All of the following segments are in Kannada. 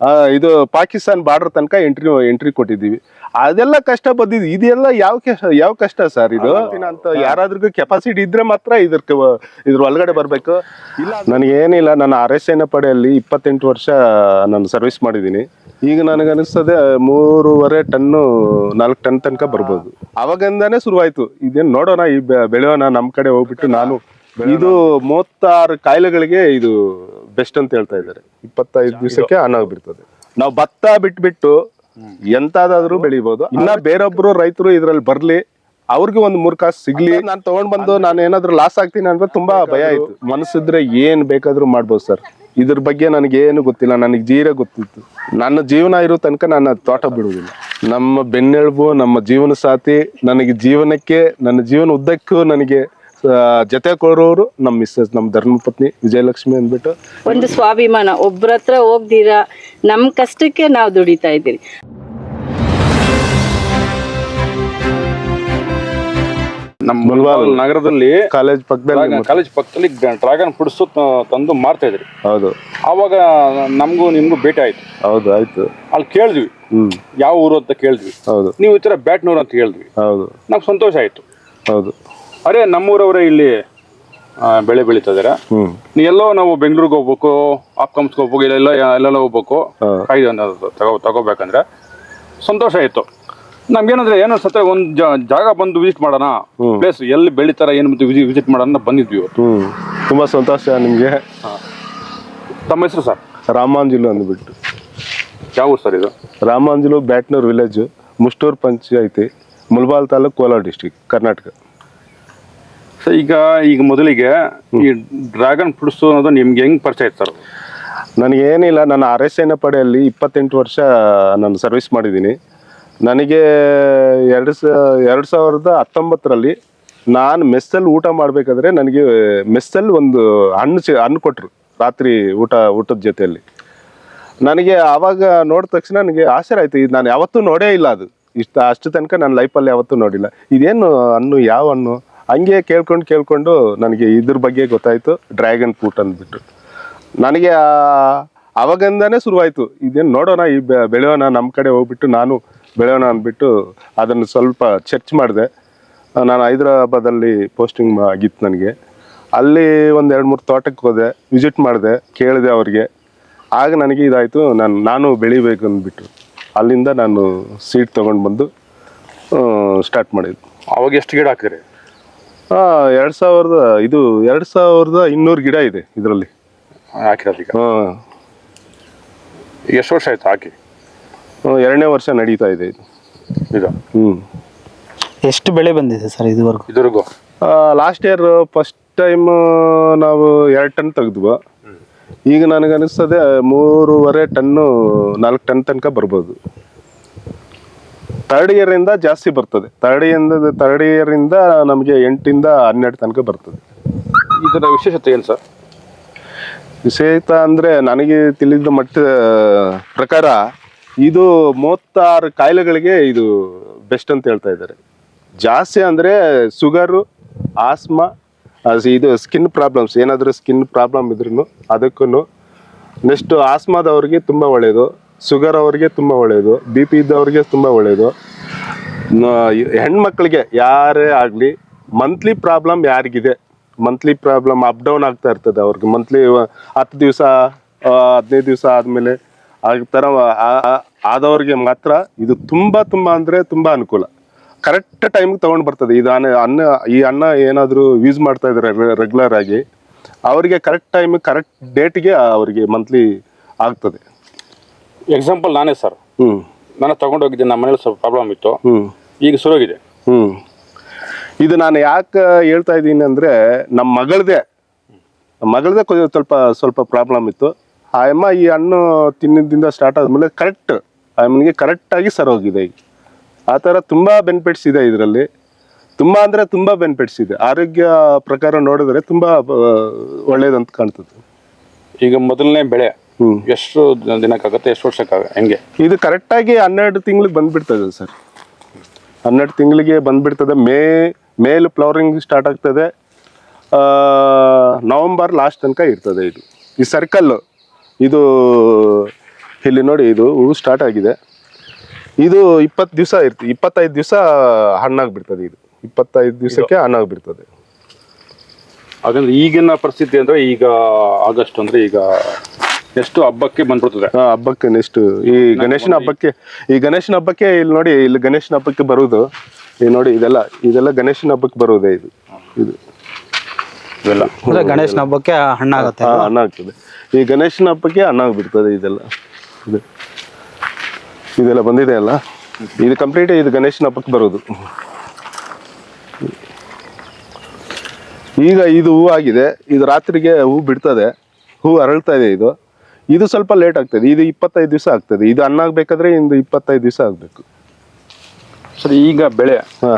ಆ, ಇದು ಪಾಕಿಸ್ತಾನ್ ಬಾರ್ಡರ್ ತನಕ ಎಂಟ್ರಿ ಎಂಟ್ರಿ ಕೊಟ್ಟಿದ್ದೀವಿ. ಅದೆಲ್ಲ ಕಷ್ಟ ಬಂದಿದ್ದು. ಇದೆಲ್ಲ ಯಾವ ಕಷ್ಟ ಯಾವ ಕಷ್ಟ ಸರ್ ಇದು? ಅಂತ ಯಾರಾದ್ರಿಗೂ ಕೆಪಾಸಿಟಿ ಇದ್ರೆ ಮಾತ್ರ ಇದ್ರ ಇದ್ರ ಒಳಗಡೆ ಬರ್ಬೇಕು. ಇಲ್ಲ ನನಗೆ ಏನಿಲ್ಲ ನಾನು ಆರ್ ಎಸ್ ಎನ್ ಪಡೆಯಲ್ಲಿ ಇಪ್ಪತ್ತೆಂಟು ವರ್ಷ ನಾನು ಸರ್ವಿಸ್ ಮಾಡಿದ್ದೀನಿ. ಈಗ ನನಗೆ ಅನಿಸ್ತದೆ ಮೂರುವರೆ ಟನ್ನು ನಾಲ್ಕು ಟನ್ ತನಕ ಬರ್ಬೋದು. ಅವಾಗಿಂದಾನೇ ಶುರುವಾಯ್ತು. ಇದೇನು ನೋಡೋಣ ಈ ಬೆಳೆಯೋಣ ನಮ್ಮ ಕಡೆ ಹೋಗ್ಬಿಟ್ಟು ನಾನು. ಇದು ಮೂವತ್ತಾರು ಕಾಯಿಲೆಗಳಿಗೆ ಇದು ಬೆಸ್ಟ್ ಅಂತ ಹೇಳ್ತಾ ಇದ್ದಾರೆ. ಇಪ್ಪತ್ತೈದು ದಿವಸಕ್ಕೆ ಆನ್ ಆಗ್ಬಿಡ್ತದೆ ನಾವು ಭತ್ತ ಬಿಟ್ಬಿಟ್ಟು ಎಂತಾದ್ರೂ ಬೆಳಿಬಹುದು ಇನ್ನ ಬೇರೊಬ್ರು ರೈತರು ಇದ್ರಲ್ಲಿ ಬರ್ಲಿ ಅವ್ರಿಗೆ ಒಂದು ಮೂರ್ ಕಾಸು ಸಿಗ್ಲಿ. ನಾನು ತಗೊಂಡ್ ಬಂದು ನಾನು ಏನಾದ್ರು ಲಾಸ್ ಆಗ್ತೀನಿ ಅಂದ್ರೆ ತುಂಬಾ ಭಯ ಆಯ್ತು. ಮನಸ್ಸಿದ್ರೆ ಏನ್ ಬೇಕಾದ್ರೂ ಮಾಡ್ಬೋದು ಸರ್. ಇದ್ರ ಬಗ್ಗೆ ನನಗೆ ಏನು ಗೊತ್ತಿಲ್ಲ ನನಗೆ ಜೀರ ಗೊತ್ತಿತ್ತು. ನನ್ನ ಜೀವನ ಇರೋ ತನಕ ನಾನು ಅದ್ ತೋಟ ಬಿಡುವುದಿಲ್ಲ. ನಮ್ಮ ಬೆನ್ನೆಲುಬು ನಮ್ಮ ಜೀವನ ಸಾಥಿ ನನಗೆ ಜೀವನಕ್ಕೆ ನನ್ನ ಜೀವನ ಉದ್ದಕ್ಕೂ ನನಗೆ ಜೊತೆ ಕೊಡೋರು ನಮ್ಮ ಮಿಸ್ಸಸ್ ನಮ್ಮ ಧರ್ಮಪತ್ನಿ ವಿಜಯಲಕ್ಷ್ಮಿ ಅಂದ್ಬಿಟ್ಟು ಒಂದು ಸ್ವಾಭಿಮಾನ. ಒಬ್ಬರ ಹತ್ರ ಹೋಗ್ದಿರಾ? ನಮ್ಮ ಕಷ್ಟಕ್ಕೆ ನಾವು ದುಡಿತಾ ಇದ್ದೀರಿ. ನಮ್ಮ ಮುಲ್ಬಾಲ್ ನಗರದಲ್ಲಿ ಕಾಲೇಜ್ ಪಕ್ಕದಲ್ಲಿ ಕಾಲೇಜ್ ಪಕ್ಕದಲ್ಲಿ ಡ್ರಾಗನ್ ಪುಡ್ಸು ತಂದು ಮಾರ್ತಾ ಇದ್ರಿ. ಹೌದು. ಅವಾಗ ನಮಗೂ ನಿಮ್ಗೂ ಭೇಟಿ ಆಯ್ತು. ಹೌದು ಆಯ್ತು. ಅಲ್ಲಿ ಕೇಳಿದ್ವಿ. ಹ್ಮ್. ಯಾವ ಊರು ಅಂತ ಕೇಳಿದ್ವಿ. ಹೌದು. ನೀವು ಈ ಥರ ಬ್ಯಾಟ್ನೂರು ಅಂತ ಹೇಳಿದ್ವಿ. ಹೌದು. ನಮ್ಗೆ ಸಂತೋಷ ಆಯ್ತು. ಹೌದು. ಅರೆ ನಮ್ಮೂರವರೇ ಇಲ್ಲಿ ಆ, ಬೆಳೆ ಬೆಳೀತಾ ಇದಾರೆ ಹ್ಮ್ ಎಲ್ಲೋ ನಾವು ಬೆಂಗಳೂರಿಗೆ ಹೋಗ್ಬೇಕು ಆಪ್ಕಮ್ಸ್ಗೆ ಹೋಗ್ಬೇಕು ಇಲ್ಲೆಲ್ಲ ಎಲ್ಲೆಲ್ಲ ಹೋಗ್ಬೇಕು. ಕಾಯ್ದೆ ಅನ್ನೋದು ತಗೋ ತಗೋಬೇಕಂದ್ರೆ ಸಂತೋಷ ಆಯ್ತು ನಮ್ಗೇನಂದ್ರೆ ಏನು ಸತ್ತ ಒಂದು ಜಾಗ ಬಂದು ವಿಸಿಟ್ ಮಾಡೋಣ ಪ್ಲೇಸ್ ಎಲ್ಲಿ ಬೆಳಿತಾರ ಏನು ವಿಸಿಟ್ ಮಾಡೋಣ ಅಂತ ಬಂದಿದ್ವಿ ಇವತ್ತು. ಹ್ಮ್. ತುಂಬಾ ಸಂತೋಷ ನಿಮ್ಗೆ. ತಮ್ಮ ಹೆಸರು ಸರ್? ರಾಮಾಂಜುಲು ಅಂದ್ಬಿಟ್ಟು. ಯಾವ ಊರು ಸರ್ ಇದು? ರಾಮಾಂಜಿಲು ಬ್ಯಾಟ್ನೂರ್ ವಿಲೇಜ್ ಮುಷ್ಟೂರ್ ಪಂಚಾಯತಿ ಮುಲ್ಬಾಲ್ ತಾಲೂಕ್ ಕೋಲಾರ ಡಿಸ್ಟಿಕ್ ಕರ್ನಾಟಕ. ಈಗ ಈಗ ಮೊದಲಿಗೆ ಈ ಡ್ರ್ಯಾಗನ್ ಫ್ರೂಟ್ಸ್ ಅನ್ನೋದು ನಿಮ್ಗೆ ಹೆಂಗ್ ಪರಿಚಯ ಇರ್ತಾರೆ ನನಗೇನಿಲ್ಲ ನನಗೆ ಏನಿಲ್ಲ ನನ್ನ ಆರ್ ಎಸ್ ಪಡೆಯಲ್ಲಿ ಇಪ್ಪತ್ತೆಂಟು ವರ್ಷ ನಾನು ಸರ್ವಿಸ್ ಮಾಡಿದ್ದೀನಿ. ನನಗೆ ಎರಡು ಸ ಎರಡು ಸಾವಿರದ ಹತ್ತೊಂಬತ್ತರಲ್ಲಿ ನಾನು ಮೆಸ್ಸಲ್ಲಿ ಊಟ ಮಾಡಬೇಕಾದ್ರೆ ನನಗೆ ಮೆಸ್ಸಲ್ಲಿ ಒಂದು ಹಣ್ಣು ಹಣ್ಣು ಕೊಟ್ಟರು ರಾತ್ರಿ ಊಟ ಊಟದ ಜೊತೆಯಲ್ಲಿ. ನನಗೆ ಆವಾಗ ನೋಡಿದ ತಕ್ಷಣ ನನಗೆ ಆಶ್ಚರ್ಯ ಆಯ್ತು ಇದು ನಾನು ಯಾವತ್ತೂ ನೋಡೇ ಇಲ್ಲ ಅದು. ಇಷ್ಟು ಅಷ್ಟು ತನಕ ನನ್ನ ಲೈಫಲ್ಲಿ ಯಾವತ್ತೂ ನೋಡಿಲ್ಲ. ಇದೇನು ಹಣ್ಣು ಯಾವ ಹಣ್ಣು? ಹಂಗೆ ಕೇಳ್ಕೊಂಡು ಕೇಳ್ಕೊಂಡು ನನಗೆ ಇದ್ರ ಬಗ್ಗೆ ಗೊತ್ತಾಯ್ತು, ಡ್ರ್ಯಾಗನ್ ಫ್ರೂಟ್ ಅಂದ್ಬಿಟ್ಟು ನನಗೆ ಆ- ಶುರುವಾಯಿತು. ಇದೇನು ನೋಡೋಣ, ಈ ಬೆಳೆಯೋಣ ನಮ್ಮ ಕಡೆ ಹೋಗ್ಬಿಟ್ಟು ನಾನು ಬೆಳೆಯೋಣ ಅಂದ್ಬಿಟ್ಟು ಅದನ್ನು ಸ್ವಲ್ಪ ಚರ್ಚ್ ಮಾಡಿದೆ. ನಾನು ಹೈದ್ರಾಬಾದಲ್ಲಿ ಪೋಸ್ಟಿಂಗ್ ಆಗಿತ್ತು ನನಗೆ. ಅಲ್ಲಿ ಒಂದು ಎರಡು ಮೂರು ತೋಟಕ್ಕೆ ಹೋದೆ, ವಿಸಿಟ್ ಮಾಡಿದೆ, ಕೇಳಿದೆ ಅವ್ರಿಗೆ. ಆಗ ನನಗೆ ಇದಾಯಿತು, ನಾನು ನಾನು ಬೆಳಿಬೇಕು ಅಂದ್ಬಿಟ್ಟು ಅಲ್ಲಿಂದ ನಾನು ಸೀಟ್ ತೊಗೊಂಡು ಬಂದು ಸ್ಟಾರ್ಟ್ ಮಾಡಿದ್ದು. ಅವಾಗ ಎಷ್ಟು ಗಿಡ ಹಾಕಿದ್ರಿ? ಎರಡು ಸಾವಿರದ ಇದು ಎರಡು ಸಾವಿರದ ಇನ್ನೂರು ಗಿಡ ಇದೆ ಇದರಲ್ಲಿ. ಹಾಕಿರೋದು ಈಗ. ಹಾಂ. ಎಷ್ಟು ವರ್ಷ ಆಯ್ತು ಹಾಕಿ? ಎರಡನೇ ವರ್ಷ ನಡೀತಾ ಇದೆ ಇದು. ಇದು ಹ್ಞೂ ಎಷ್ಟು ಬೆಳೆ ಬಂದಿದೆ ಸರ್ ಇದುವರೆಗೂ? ಇದುವರೆಗೂ? ಲಾಸ್ಟ್ ಇಯರ್ ಫಸ್ಟ್ ಟೈಮ್ ನಾವು ಎರಡು ಟನ್ ತೆಗೆದ್ವು. ಈಗ ನನಗೆ ಅನಿಸ್ತದೆ ಮೂರುವರೆ ಟನ್ನು ನಾಲ್ಕು ಟನ್ ತನಕ ಬರ್ಬೋದು. ಥರ್ಡ್ ಇಯರಿಂದ ಜಾಸ್ತಿ ಬರ್ತದೆ. ಥರ್ಡ್ ಇಯರ್ ಥರ್ಡ್ ಇಯರಿಂದ ನಮಗೆ ಎಂಟಿಂದ ಹನ್ನೆರಡು ತನಕ ಬರ್ತದೆ. ಇದರ ವಿಶೇಷತೆ ಏನು ಸರ್? ವಿಶೇಷ ಅಂದರೆ ನನಗೆ ತಿಳಿದ ಮಟ್ಟ ಪ್ರಕಾರ ಇದು ಮೂವತ್ತಾರು ಕಾಯಿಲೆಗಳಿಗೆ ಇದು ಬೆಸ್ಟ್ ಅಂತ ಹೇಳ್ತಾ ಇದ್ದಾರೆ. ಜಾಸ್ತಿ ಅಂದರೆ ಶುಗರು ಆಸ್ಮಾ ಇದು ಸ್ಕಿನ್ ಪ್ರಾಬ್ಲಮ್ಸ್ ಏನಾದರೂ ಸ್ಕಿನ್ ಪ್ರಾಬ್ಲಮ್ ಇದ್ರೂ ಅದಕ್ಕೂ ನೆಕ್ಸ್ಟು ಆಸ್ಮಾದವ್ರಿಗೆ ತುಂಬ ಒಳ್ಳೆಯದು ಶುಗರ್ ಅವ್ರಿಗೆ ತುಂಬ ಒಳ್ಳೆಯದು ಬಿ ಪಿ ಇದ್ದವ್ರಿಗೆ ತುಂಬ ಒಳ್ಳೆಯದು ಹೆಣ್ಮಕ್ಳಿಗೆ ಯಾರೇ ಆಗಲಿ ಮಂತ್ಲಿ ಪ್ರಾಬ್ಲಮ್ ಯಾರಿಗಿದೆ? ಮಂತ್ಲಿ ಪ್ರಾಬ್ಲಮ್ ಅಪ್ ಡೌನ್ ಆಗ್ತಾ ಇರ್ತದೆ ಅವ್ರಿಗೆ. ಮಂತ್ಲಿ ಹತ್ತು ದಿವಸ ಹದಿನೈದು ದಿವಸ ಆದಮೇಲೆ ಆ ಥರ ಆದವ್ರಿಗೆ ಮಾತ್ರ ಇದು ತುಂಬ ತುಂಬ ಅಂದರೆ ತುಂಬ ಅನುಕೂಲ. ಕರೆಕ್ಟ್ ಟೈಮಿಗೆ ತೊಗೊಂಡು ಬರ್ತದೆ. ಇದು ಅನ್ನ ಅನ್ನ, ಈ ಅನ್ನ ಏನಾದರೂ ಯೂಸ್ ಮಾಡ್ತಾ ಇದ್ದಾರೆ ರೆಗ್ಯುಲರ್ ಆಗಿ, ಅವರಿಗೆ ಕರೆಕ್ಟ್ ಟೈಮ್ ಕರೆಕ್ಟ್ ಡೇಟ್ಗೆ ಅವರಿಗೆ ಮಂತ್ಲಿ ಆಗ್ತದೆ. ಎಕ್ಸಾಂಪಲ್ ನಾನೇ ಸರ್ ಹ್ಞೂ ನಾನು ತಗೊಂಡೋಗಿದ್ದೆ ನಮ್ಮ ಮನೇಲಿ ಸ್ವಲ್ಪ ಪ್ರಾಬ್ಲಮ್ ಇತ್ತು. ಹ್ಞೂ ಈಗ ಶುರುವಾಗಿದೆ ಹ್ಞೂ ಇದು ನಾನು ಯಾಕೆ ಹೇಳ್ತಾ ಇದ್ದೀನಿ ಅಂದರೆ ನಮ್ಮ ಮಗಳದೇ ನಮ್ಮ ಮಗಳದೇ ಸ್ವಲ್ಪ ಸ್ವಲ್ಪ ಪ್ರಾಬ್ಲಮ್ ಇತ್ತು. ಆ ಅಮ್ಮ ಈ ಹಣ್ಣು ತಿನ್ನೋದ್ರಿಂದ ಸ್ಟಾರ್ಟ್ ಆದಮೇಲೆ ಕರೆಕ್ಟ್ ಆ ಅಮ್ಮನಿಗೆ ಕರೆಕ್ಟಾಗಿ ಸರ್ ಹೋಗಿದೆ ಈಗ. ಆ ಥರ ತುಂಬ ಬೆನಿಫಿಟ್ಸ್ ಇದೆ ಇದರಲ್ಲಿ. ತುಂಬ ಅಂದರೆ ತುಂಬ ಬೆನಿಫಿಟ್ಸ್ ಇದೆ. ಆರೋಗ್ಯ ಪ್ರಕಾರ ನೋಡಿದ್ರೆ ತುಂಬ ಒಳ್ಳೇದಂತ ಕಾಣ್ತದೆ. ಈಗ ಮೊದಲನೇ ಬೆಳೆ. ಎಷ್ಟು ದಿನಕ್ಕಾಗತ್ತೆ ಎಷ್ಟು ವರ್ಷಕ್ಕಾಗ ಹೆಂಗೆ? ಇದು ಕರೆಕ್ಟಾಗಿ ಹನ್ನೆರಡು ತಿಂಗಳಿಗೆ ಬಂದ್ಬಿಡ್ತದೆ ಸರ್. ಹನ್ನೆರಡು ತಿಂಗಳಿಗೆ ಬಂದ್ಬಿಡ್ತದೆ. ಮೇ ಮೇಲ್ ಫ್ಲವರಿಂಗ್ ಸ್ಟಾರ್ಟ್ ಆಗ್ತದೆ. ನವಂಬರ್ ಲಾಸ್ಟ್ ತನಕ ಇರ್ತದೆ ಇದು. ಈ ಸರ್ಕಲ್ಲು ಇದು ಇಲ್ಲಿ ನೋಡಿ ಇದು ಹೂವು ಸ್ಟಾರ್ಟ್ ಆಗಿದೆ. ಇದು ಇಪ್ಪತ್ತು ದಿವಸ ಇರ್ತದೆ ಇಪ್ಪತ್ತೈದು ದಿವಸ ಹಣ್ಣಾಗ್ಬಿಡ್ತದೆ ಇದು. ಇಪ್ಪತ್ತೈದು ದಿವಸಕ್ಕೆ ಹಣ್ಣಾಗ್ಬಿಡ್ತದೆ. ಹಾಗಂದ್ರೆ ಈಗಿನ ಪರಿಸ್ಥಿತಿ ಅಂದರೆ ಈಗ ಆಗಸ್ಟ್ ಅಂದರೆ ಈಗ ಎಷ್ಟು ಹಬ್ಬಕ್ಕೆ ಬಂದ್ಬಿಡ್ತದೆ. ಆ, ಹಬ್ಬಕ್ಕೆ ನೆಕ್ಸ್ಟ್ ಈ ಗಣೇಶನ ಹಬ್ಬಕ್ಕೆ ಈ ಗಣೇಶನ ಹಬ್ಬಕ್ಕೆ ಇಲ್ಲಿ ನೋಡಿ ಇಲ್ಲಿ ಗಣೇಶನ ಹಬ್ಬಕ್ಕೆ ಬರುವುದು. ಈ ನೋಡಿ ಇದೆಲ್ಲ ಇದೆಲ್ಲ ಗಣೇಶನ ಹಬ್ಬಕ್ಕೆ ಬರುವುದೇ ಇದು. ಇದು. ಇದೆಲ್ಲ. ಅಂದ್ರೆ ಗಣೇಶನ ಹಬ್ಬಕ್ಕೆ ಹಣ್ಣಾಗುತ್ತೆ. ಹಾ, ಅನ್ನ ಆಗ್ತದೆ ಈ ಗಣೇಶನ ಹಬ್ಬಕ್ಕೆ ಹಣ್ಣ ಆಗ್ಬಿಡ್ತದೆ ಇದೆಲ್ಲ. ಇದು. ಇದೆಲ್ಲ ಬಂದಿದೆ ಅಲ್ಲ? ಇದು ಕಂಪ್ಲೀಟ್ ಇದು ಗಣೇಶನ ಹಬ್ಬಕ್ಕೆ ಬರೋದು ಈಗ ಇದು ಹೂ ಆಗಿದೆ ಇದು ರಾತ್ರಿಗೆ ಹೂ ಬಿಡ್ತದೆ. ಹೂ ಅರಳ್ತಾ ಇದೆ ಇದು. ಇದು ಸ್ವಲ್ಪ ಲೇಟ್ ಆಗ್ತದೆ. ಇದು ಇಪ್ಪತ್ತೈದು ದಿವಸ ಆಗ್ತದೆ. ಇದು ಅನ್ನ ಆಗ್ಬೇಕಾದ್ರೆ ಇಂದು ಇಪ್ಪತ್ತೈದು ದಿವಸ ಆಗಬೇಕು. ಸರಿ ಈಗ ಬೆಳೆ. ಹಾ.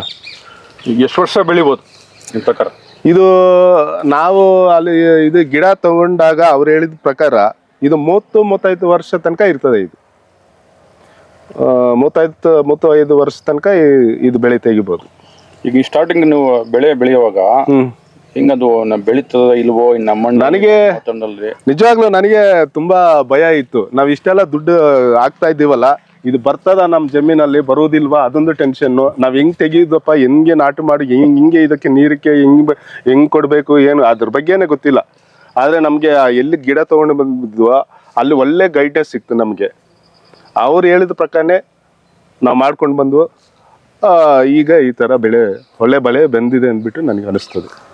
ಎಷ್ಟು ವರ್ಷ ಬೆಳಿಬೋದು ನಿಮ್ಮ ಪ್ರಕಾರ? ಇದು ನಾವು ಅಲ್ಲಿ ಇದು ಗಿಡ ತಗೊಂಡಾಗ ಅವ್ರು ಹೇಳಿದ ಪ್ರಕಾರ ಇದು ಮೂವತ್ತು ಮೂವತ್ತೈದು ವರ್ಷ ತನಕ ಇರ್ತದೆ ಇದು. ಆ, ಮೂವತ್ತೈದು ಮೂವತ್ತೈದು ವರ್ಷ ತನಕ ಇದು ಬೆಳೆ ತೆಗಿಬೋದು. ಈಗ ಈ ಸ್ಟಾರ್ಟಿಂಗ್ ನೀವು ಬೆಳೆ ಬೆಳೆಯುವಾಗ ಹ್ಮ್. ಹಿಂಗದು ನ- ಬೆಳೀತದ ಇಲ್ವೋ ನಮ್ಮ ನನಗೆ- ನಿಜವಾಗ್ಲು ನಿಜವಾಗ್ಲೂ ನನಗೆ ತುಂಬಾ ಭಯ ಇತ್ತು. ನಾವ್ ಇಷ್ಟೆಲ್ಲ ದುಡ್ಡು ಆಗ್ತಾ ಇದ್ದೀವಲ್ಲ ಇದು ಬರ್ತದ ನಮ್ ಜಮೀನಲ್ಲಿ ಬರೋದಿಲ್ವಾ? ಅದೊಂದು ಟೆನ್ಷನ್ ನಾವ್ ಹೆಂಗ್ ತೆಗೀದಪ್ಪ ಹೆಂಗೆ ನಾಟು ಮಾಡಿ? ಹೆಂಗ್ ಹಿಂಗೆ ಇದಕ್ಕೆ ನೀರಿಕೆ ಹೆಂಗ್ ಬ- ಹೆಂಗ್ ಕೊಡ್ಬೇಕು ಏನು? ಅದ್ರ ಬಗ್ಗೆನೇ ಗೊತ್ತಿಲ್ಲ. ಆದ್ರೆ ನಮ್ಗೆ ಆ ಎಲ್ಲಿ ಗಿಡ ತಗೊಂಡು ಬಂದಿದ್ವೋ ಅಲ್ಲಿ ಒಳ್ಳೆ ಗೈಡೆನ್ಸ್ ಸಿಕ್ತು ನಮ್ಗೆ. ಅವ್ರು ಹೇಳಿದ ಪ್ರಕಾರನೇ ನಾವು ಮಾಡ್ಕೊಂಡು ಬಂದ್ವು ಆ, ಈಗ ಈ ತರ ಬೆಳೆ ಒಳ್ಳೆ ಬೆಳೆ ಬಂದಿದೆ ಅಂದ್ಬಿಟ್ಟು ನನಗೆ ಅನಿಸ್ತದೆ.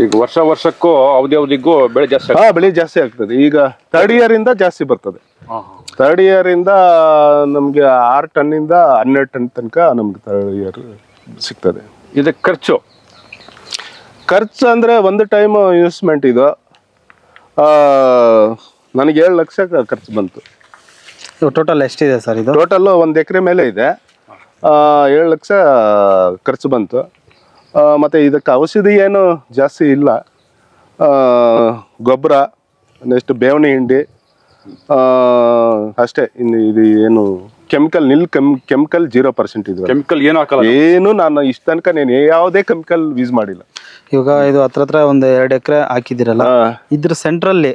ಈಗ ವರ್ಷ ವರ್ಷಕ್ಕೂ ಅವಧಿ ಅವಧಿಗೂ ಬೆಳೆ ಜಾಸ್ತಿ ಹಾ ಬೆಳೆ ಜಾಸ್ತಿ ಆಗ್ತದೆ. ಈಗ ಥರ್ಡ್ ಇಯರ್ ಇಂದ ಜಾಸ್ತಿ ಬರ್ತದೆ. ಥರ್ಡ್ ಇಯರ್ ಇಂದ ನಮ್ಗೆ ಆರು ಟನ್ ಇಂದ ಹನ್ನೆರಡು ಟನ್ ತನಕ ನಮ್ಗೆ ಥರ್ಡ್ ಇಯರ್ ಸಿಗ್ತದೆ. ಇದಕ್ಕೆ ಖರ್ಚು? ಖರ್ಚು ಅಂದ್ರೆ ಒಂದು ಟೈಮ್ ಇನ್ವೆಸ್ಟ್ಮೆಂಟ್ ಇದು. ನನಗೆ ಏಳು ಲಕ್ಷ ಖರ್ಚು ಬಂತು. ಟೋಟಲ್ ಎಷ್ಟಿದೆ ಸರ್ ಇದು? ಟೋಟಲ್ ಒಂದು ಎಕರೆ ಮೇಲೆ ಇದೆ. ಏಳು ಲಕ್ಷ ಖರ್ಚು ಬಂತು. ಮತ್ತೆ ಇದಕ್ಕೆ ಔಷಧಿ ಏನು ಜಾಸ್ತಿ ಇಲ್ಲ. ಗೊಬ್ಬರ ನೆಕ್ಸ್ಟ್ ಬೇವಣಿ ಹಿಂಡಿ ಅಷ್ಟೇ. ಇನ್ನು ಇದು ಏನು chemical nil chem chemical zero percent ಇದು ಕೆಮಿಕಲ್ ಏನು ಹಾಕಲ್ಲ. ಏನು ನಾನು ಇಷ್ಟ ತನಕ ನೀನು ಯಾವುದೇ ಕೆಮಿಕಲ್ ಯೂಸ್ ಮಾಡಿಲ್ಲ. ಇವಾಗ ಇದು ಹತ್ರ ಹತ್ರ ಒಂದು ಎರಡು ಎಕರೆ ಹಾಕಿದಿರಲ್ಲ ಇದ್ರ ಸೆಂಟ್ರಲ್ಲಿ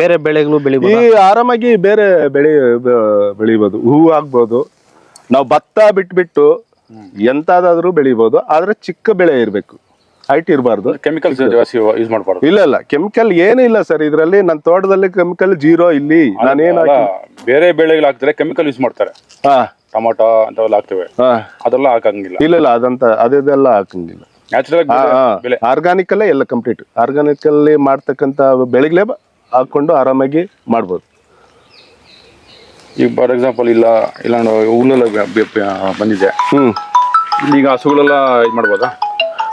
ಬೇರೆ ಬೆಳೆಗಳು ಈ ಬೆಳಿಬೋದು ಆರಾಮಾಗಿ ಬೇರೆ ಬೆಳೆ ಬೆಳಿಬೋದು. ಹೂವು ಆಗ್ಬೋದು. ನಾವು ಭತ್ತ ಬಿಟ್ಬಿಟ್ಟು ಎಂತಾದ್ರೂ ಬೆಳಿಬೋದು ಆದ್ರೆ ಚಿಕ್ಕ ಬೆಳೆ ಇರಬೇಕು. ಹೈಟ್ ಇರಬಾರ್ದು. ಕೆಮಿಕಲ್ಸ್ ಜಾಸ್ತಿ ಯೂಸ್ ಮಾಡಬಾರ್ದು. ಇಲ್ಲ ಇಲ್ಲ ಕೆಮಿಕಲ್ ಏನೂ ಇಲ್ಲ ಸರ್. ಇದರಲ್ಲಿ ನನ್ನ ತೋಟದಲ್ಲಿ ಕೆಮಿಕಲ್ ಜೀರೋ ಇಲ್ಲಿ. ನಾನೇನು ಬೇರೆ ಬೆಳೆಗಳು ಹಾಕ್ತಾರೆ ಕೆಮಿಕಲ್ ಯೂಸ್ ಮಾಡ್ತಾರೆ. ಹಾ. ಟೊಮೊಟೊ ಅಂತವೆಲ್ಲ ಹಾಕ್ತೇವೆ. ಹಾ. ಅದೆಲ್ಲ ಹಾಕಂಗಿಲ್ಲ. ಇಲ್ಲ ಇಲ್ಲ ಅದಂತ ಅದೆಲ್ಲ ಹಾಕಂಗಿಲ್ಲ. ನ್ಯಾಚುರಲ್ ಆರ್ಗಾನಿಕ್ ಅಲ್ಲೇ ಎಲ್ಲ ಕಂಪ್ಲೀಟ್ ಆರ್ಗಾನಿಕ್ ಅಲ್ಲಿ ಮಾಡ್ತಕ್ಕಂತ ಬೆಳೆಗಳೇ ಹಾಕೊಂಡು ಆರಾಮಾಗಿ ಮಾಡ್ಬೋದು. ಈಗ ಫಾರ್ ಎಕ್ಸಾಂಪಲ್ ಇಲ್ಲ ಇಲ್ಲ ಹುಲ್ಲೆಲ್ಲ ಬಂದಿದೆ. ಹ್ಮ್. ಈಗ ಹಸುಗಳೆಲ್ಲ ಇದು ಮಾಡ್ಬೋದಾ?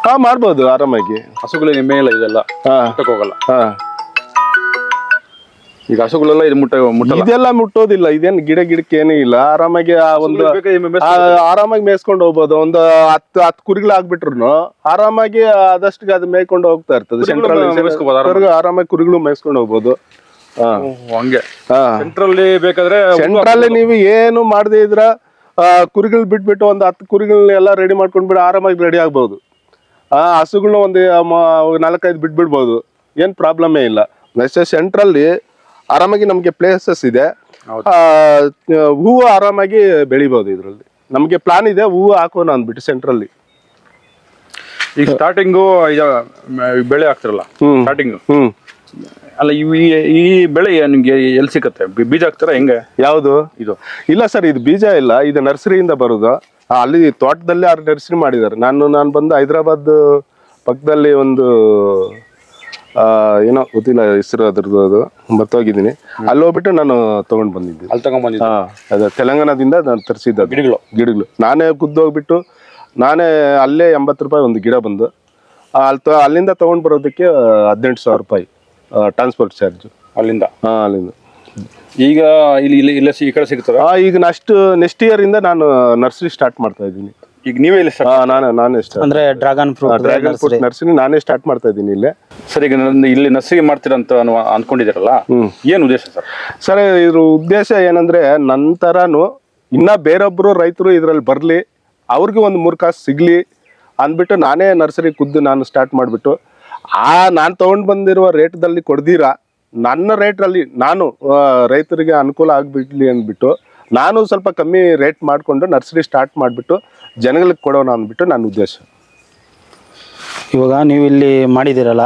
ಹಾ ಮಾಡ್ಬೋದು ಆರಾಮಾಗಿ. ಹಸುಗಳ ಮೇಲೆ ಇದೆಲ್ಲ ಹಾ. ಮುಟ್ಟಕ್ ಹೋಗಲ್ಲ. ಹಾ. ಈಗ ಹಸುಗಳೆಲ್ಲ ಇದು ಮುಟ್ಟ ಮುಟ್ಟ ಇದೆಲ್ಲ ಮುಟ್ಟೋದಿಲ್ಲ ಇದೇನು ಗಿಡ ಗಿಡಕ್ಕೆ ಏನೂ ಇಲ್ಲ. ಆರಾಮಾಗಿ ಆ ಒಂದು ಎಮ್ಮೆ ಆ, ಆರಾಮಾಗಿ ಮೇಯ್ಸ್ಕೊಂಡು ಹೋಗ್ಬೋದು. ಒಂದು ಹತ್ತು ಹತ್ತು ಕುರಿಗಳು ಆಗ್ಬಿಟ್ರು ಆರಾಮಾಗಿ ಆದಷ್ಟು ಅದು ಮೇಯ್ಕೊಂಡು ಹೋಗ್ತಾ ಇರ್ತದೆ. ಕುರಿಗಳು ಸೆಂಟ್ರಲ್ ಮೇಯ್ಸ್ಕೊಬೋದು ಆರಾಮಾಗಿ. ಆರಾಮಾಗಿ ಕುರಿಗಳು ಮೇಯ್ಸ್ಕೊಂಡು ಹೋಗ್ಬೋದು. ಹಂಗೆ. ಸೆಂಟ್ರಲ್ಲಿ ಬೇಕಾದ್ರೆ ಸೆಂಟ್ರಲ್ಲಿ ನೀವು ಏನು ಮಾಡದೇ ಇದ್ರ ಕುರಿಗಳು ಬಿಟ್ಬಿಟ್ಟು ಒಂದು ಹತ್ತು ಕುರಿಗಳನ್ನೆಲ್ಲ ರೆಡಿ ಮಾಡ್ಕೊಂಡ್ಬಿಟ್ಟು ಆರಾಮಾಗಿ ರೆಡಿ ಆಗ್ಬೋದು. ಆ ಹಸುಗಳನ್ನ ಒಂದು ನಾಲ್ಕೈದು ಬಿಟ್ಬಿಡ್ಬೋದು. ಏನು ಪ್ರಾಬ್ಲಮೇ ಇಲ್ಲ. ನೆಕ್ಸ್ಟ್ ಸೆಂಟ್ರಲ್ಲಿ ಆರಾಮಾಗಿ ನಮಗೆ ಪ್ಲೇಸಸ್ ಇದೆ. ಹೂವು ಆರಾಮಾಗಿ ಬೆಳಿಬೋದು ಇದರಲ್ಲಿ. ನಮಗೆ ಪ್ಲಾನ್ ಇದೆ ಹೂವು ಹಾಕೋಣ ಅಂದ್ಬಿಟ್ಟು ಸೆಂಟ್ರಲ್ಲಿ ಈಗ ಸ್ಟಾರ್ಟಿಂಗು ಬೆಳೆ ಆಗ್ತಿರಲ್ಲ. ಸ್ಟಾರ್ಟಿಂಗ್ ಹ್ಮ್. ಅಲ್ಲ ಇವ್ ಈ- ಈ ಬೆಳೆ ನಿಮ್ಗೆ ಎಲ್ಲಿ ಸಿಕ್ಕತ್ತೆ ಬಿ- ಬೀಜ ಹಾಕ್ತಾರ? ಹೆಂಗೆ? ಯಾವುದು? ಇದು. ಇಲ್ಲ ಸರ್ ಇದು ಬೀಜ ಇಲ್ಲ. ಇದು ನರ್ಸರಿಯಿಂದ ಬರೋದು. ಆ, ಅಲ್ಲಿ ತೋಟದಲ್ಲಿ ಅವ್ರು ನರ್ಸರಿ ಮಾಡಿದ್ದಾರೆ. ನಾನು ನಾನು ಬಂದು ಹೈದರಾಬಾದ್ ಪಕ್ಕದಲ್ಲಿ ಒಂದು ಆ, ಏನೋ ಗೊತ್ತಿಲ್ಲ ಹೆಸರು ಅದ್ರದ್ದು ಅದು. ಮರ್ತೋಗಿದ್ದೀನಿ. ಅಲ್ಲಿ ಹೋಗ್ಬಿಟ್ಟು ನಾನು ತಗೊಂಡ್ ಬಂದಿದ್ದೆ ಅಲ್ಲಿ ತಗೊಂಡ್ಬಂದಿದ್ದು ಹಾ ಅದೇ ತೆಲಂಗಾಣದಿಂದ ನಾನು ತರಿಸಿದ್ದ ಗಿಡಗಳು? ಗಿಡಗಳು. ನಾನೇ ಕುದ್ದೋಗ್ಬಿಟ್ಟು ನಾನೇ ಅಲ್ಲೇ ಎಂಬತ್ತು ರೂಪಾಯಿ ಒಂದು ಗಿಡ ಬಂದು ಅಲ್ಲಿ ತ- ಅಲ್ಲಿಂದ ತಗೊಂಡ್ ಬರೋದಕ್ಕೆ ಹದಿನೆಂಟು ಸಾವಿರ ರೂಪಾಯಿ. ಟ್ರಾನ್ಸ್ಪೋರ್ಟ್ ಚಾರ್ಜ್ ಅಲ್ಲಿಂದ? ಹಾ ಅಲ್ಲಿಂದ. ಈಗ ಇಲ್ಲಿ ಇಲ್ಲಿ ಇಲ್ಲೇ ಈ ಕಡೆ ಸಿಗ್ತಾರೆ? ಆ, ಈಗ ನೆಕ್ಸ್ಟ್ ನೆಕ್ಸ್ಟ್ ಇಯರ್ ಇಂದ ನಾನು ನರ್ಸರಿ ಸ್ಟಾರ್ಟ್ ಮಾಡ್ತಾ ಇದ್ದೀನಿ. ಈಗ ನೀವೇ ಇಲ್ಲಿ ಸರ್ ಹಾ ನಾನು ನಾನೇ ಸ್ಟಾರ್ಟ್ ಅಂದ್ರೆ dragon fruit dragon fruit nursery ನಾನೇ ಸ್ಟಾರ್ಟ್ ಮಾಡ್ತಾ ಇದ್ದೀನಿ ಇಲ್ಲೇ. ಸರ್ ಈಗ ನನ್ನ ಇಲ್ಲಿ ನರ್ಸರಿ ಮಾಡ್ತೀರಂತ ಅಂತ ಅನ್ಕೊಂಡಿದ್ದೀರಲ್ಲ? ಏನು ಏನ್ ಉದ್ದೇಶ ಸರ್? ಸರ್ ಇದ್ರ ಉದ್ದೇಶ ಏನಂದ್ರೆ ನಂತರನು ಇನ್ನ ಬೇರೊಬ್ರು ರೈತರು ಇದ್ರಲ್ಲಿ ಬರ್ಲಿ ಅವ್ರಿಗೆ ಒಂದು ಮೂರು ಕಾಸು ಸಿಗ್ಲಿ ಅಂದ್ಬಿಟ್ಟು ನಾನೇ ನರ್ಸರಿ ಖುದ್ದು ನಾನು ಸ್ಟಾರ್ಟ್ ಮಾಡಿಬಿಟ್ಟು ಆ ನಾನು ತಗೊಂಡ್ ಬಂದಿರುವ ರೇಟ್ದಲ್ಲಿ ಕೊಡ್ದಿರಾ? ನನ್ನ ರೇಟಲ್ಲಿ ನಾನು ರೈತರಿಗೆ ಅನುಕೂಲ ಆಗಿಬಿಡ್ಲಿ ಅಂದ್ಬಿಟ್ಟು ನಾನು ಸ್ವಲ್ಪ ಕಮ್ಮಿ ರೇಟ್ ಮಾಡಿಕೊಂಡು ನರ್ಸರಿ ಸ್ಟಾರ್ಟ್ ಮಾಡಿಬಿಟ್ಟು ಜನಗಳಿಗೆ ಕೊಡೋಣ ಅಂದ್ಬಿಟ್ಟು ನನ್ನ ಉದ್ದೇಶ. ಇವಾಗ ನೀವು ಇಲ್ಲಿ ಮಾಡಿದ್ದೀರಲ್ಲ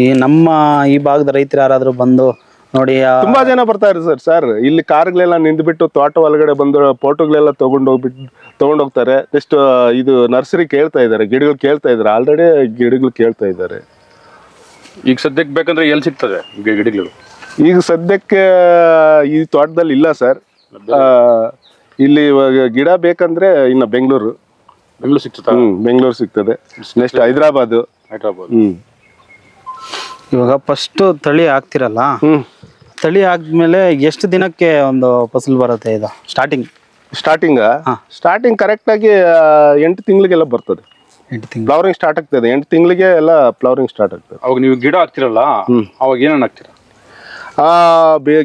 ಈ ನಮ್ಮ ಈ ಭಾಗದ ರೈತರು ಯಾರಾದರೂ ಬಂದು ನೋಡಿ ತುಂಬಾ ಜನ ಬರ್ತಾ ಬರ್ತಾರೆ ಸರ್ ಸರ್. ಇಲ್ಲಿ ಕಾರ್ಗಳೆಲ್ಲ ನಿಂತ್ಬಿಟ್ಟು ತೋಟ ಒಳಗಡೆ ಬಂದು ಫೋಟೋಗಳೆಲ್ಲ ತಗೊಂಡೋಗ್ಬಿಟ್ಟು ತಗೊಂಡೋಗ್ತಾರೆ ತಗೊಂಡು ಹೋಗ್ತಾರೆ. ನೆಕ್ಸ್ಟ್ ಇದು ನರ್ಸರಿ ಕೇಳ್ತಾ ಇದ್ದಾರೆ ಗಿಡಗಳು ಕೇಳ್ತಾ ಇದ್ದಾರೆ. ಆಲ್ರೆಡಿ ಗಿಡಗಳು ಕೇಳ್ತಾ ಇದ್ದಾರೆ. ಈಗ ಸದ್ಯಕ್ಕೆ ಬೇಕಂದ್ರೆ ಎಲ್ಲಿ ಸಿಗ್ತದೆ ಗಿ- ಗಿಡಗಳು? ಈಗ ಸದ್ಯಕ್ಕೆ ಈ ತೋಟದಲ್ಲಿ ಇಲ್ಲ ಸರ್. ಆ, ಇಲ್ಲಿ ಇವಾಗ ಗಿಡ ಬೇಕಂದ್ರೆ ಇನ್ನು ಬೆಂಗಳೂರು. ಬೆಂಗಳೂರು ಸಿಗ್ತದ? ಹ್ಮ್ ಬೆಂಗಳೂರು ಸಿಗ್ತದೆ. ನೆಕ್ಸ್ಟ್ ಹೈದರಾಬಾದ್. ಹೈದ್ರಾಬಾದ್. ಹ್ಮ್. ಇವಾಗ ಫಸ್ಟ್ ತಳಿ ಹಾಕ್ತಿರಲ್ಲ? ಹ್ಮ್. ತಳಿ ಆದ್ಮೇಲೆ ಎಷ್ಟು ದಿನಕ್ಕೆ ಒಂದು ಫಸಲು ಬರುತ್ತೆ ಇದು? ಸ್ಟಾರ್ಟಿಂಗ್ ಸ್ಟಾರ್ಟಿಂಗ್ ಸ್ಟಾರ್ಟಿಂಗ್ ಕರೆಕ್ಟ್ ಆಗಿ ಎಂಟು ತಿಂಗಳಿಗೆಲ್ಲ ಬರ್ತದೆ. ಎಂಟು ತಿಂಗಳು. ಫ್ಲವರಿಂಗ್ ಸ್ಟಾರ್ಟ್ ಆಗ್ತದೆ. ಎಂಟು ತಿಂಗಳಿಗೆ ಎಲ್ಲ ಫ್ಲವರಿಂಗ್ ಸ್ಟಾರ್ಟ್ ಆಗ್ತದೆ. ಅವಾಗ ನೀವು ಗಿಡ ಹಾಕ್ತಿರಲ್ಲ ಅವಾಗ ಏನೇನು ಹಾಕ್ತೀರ? ಆ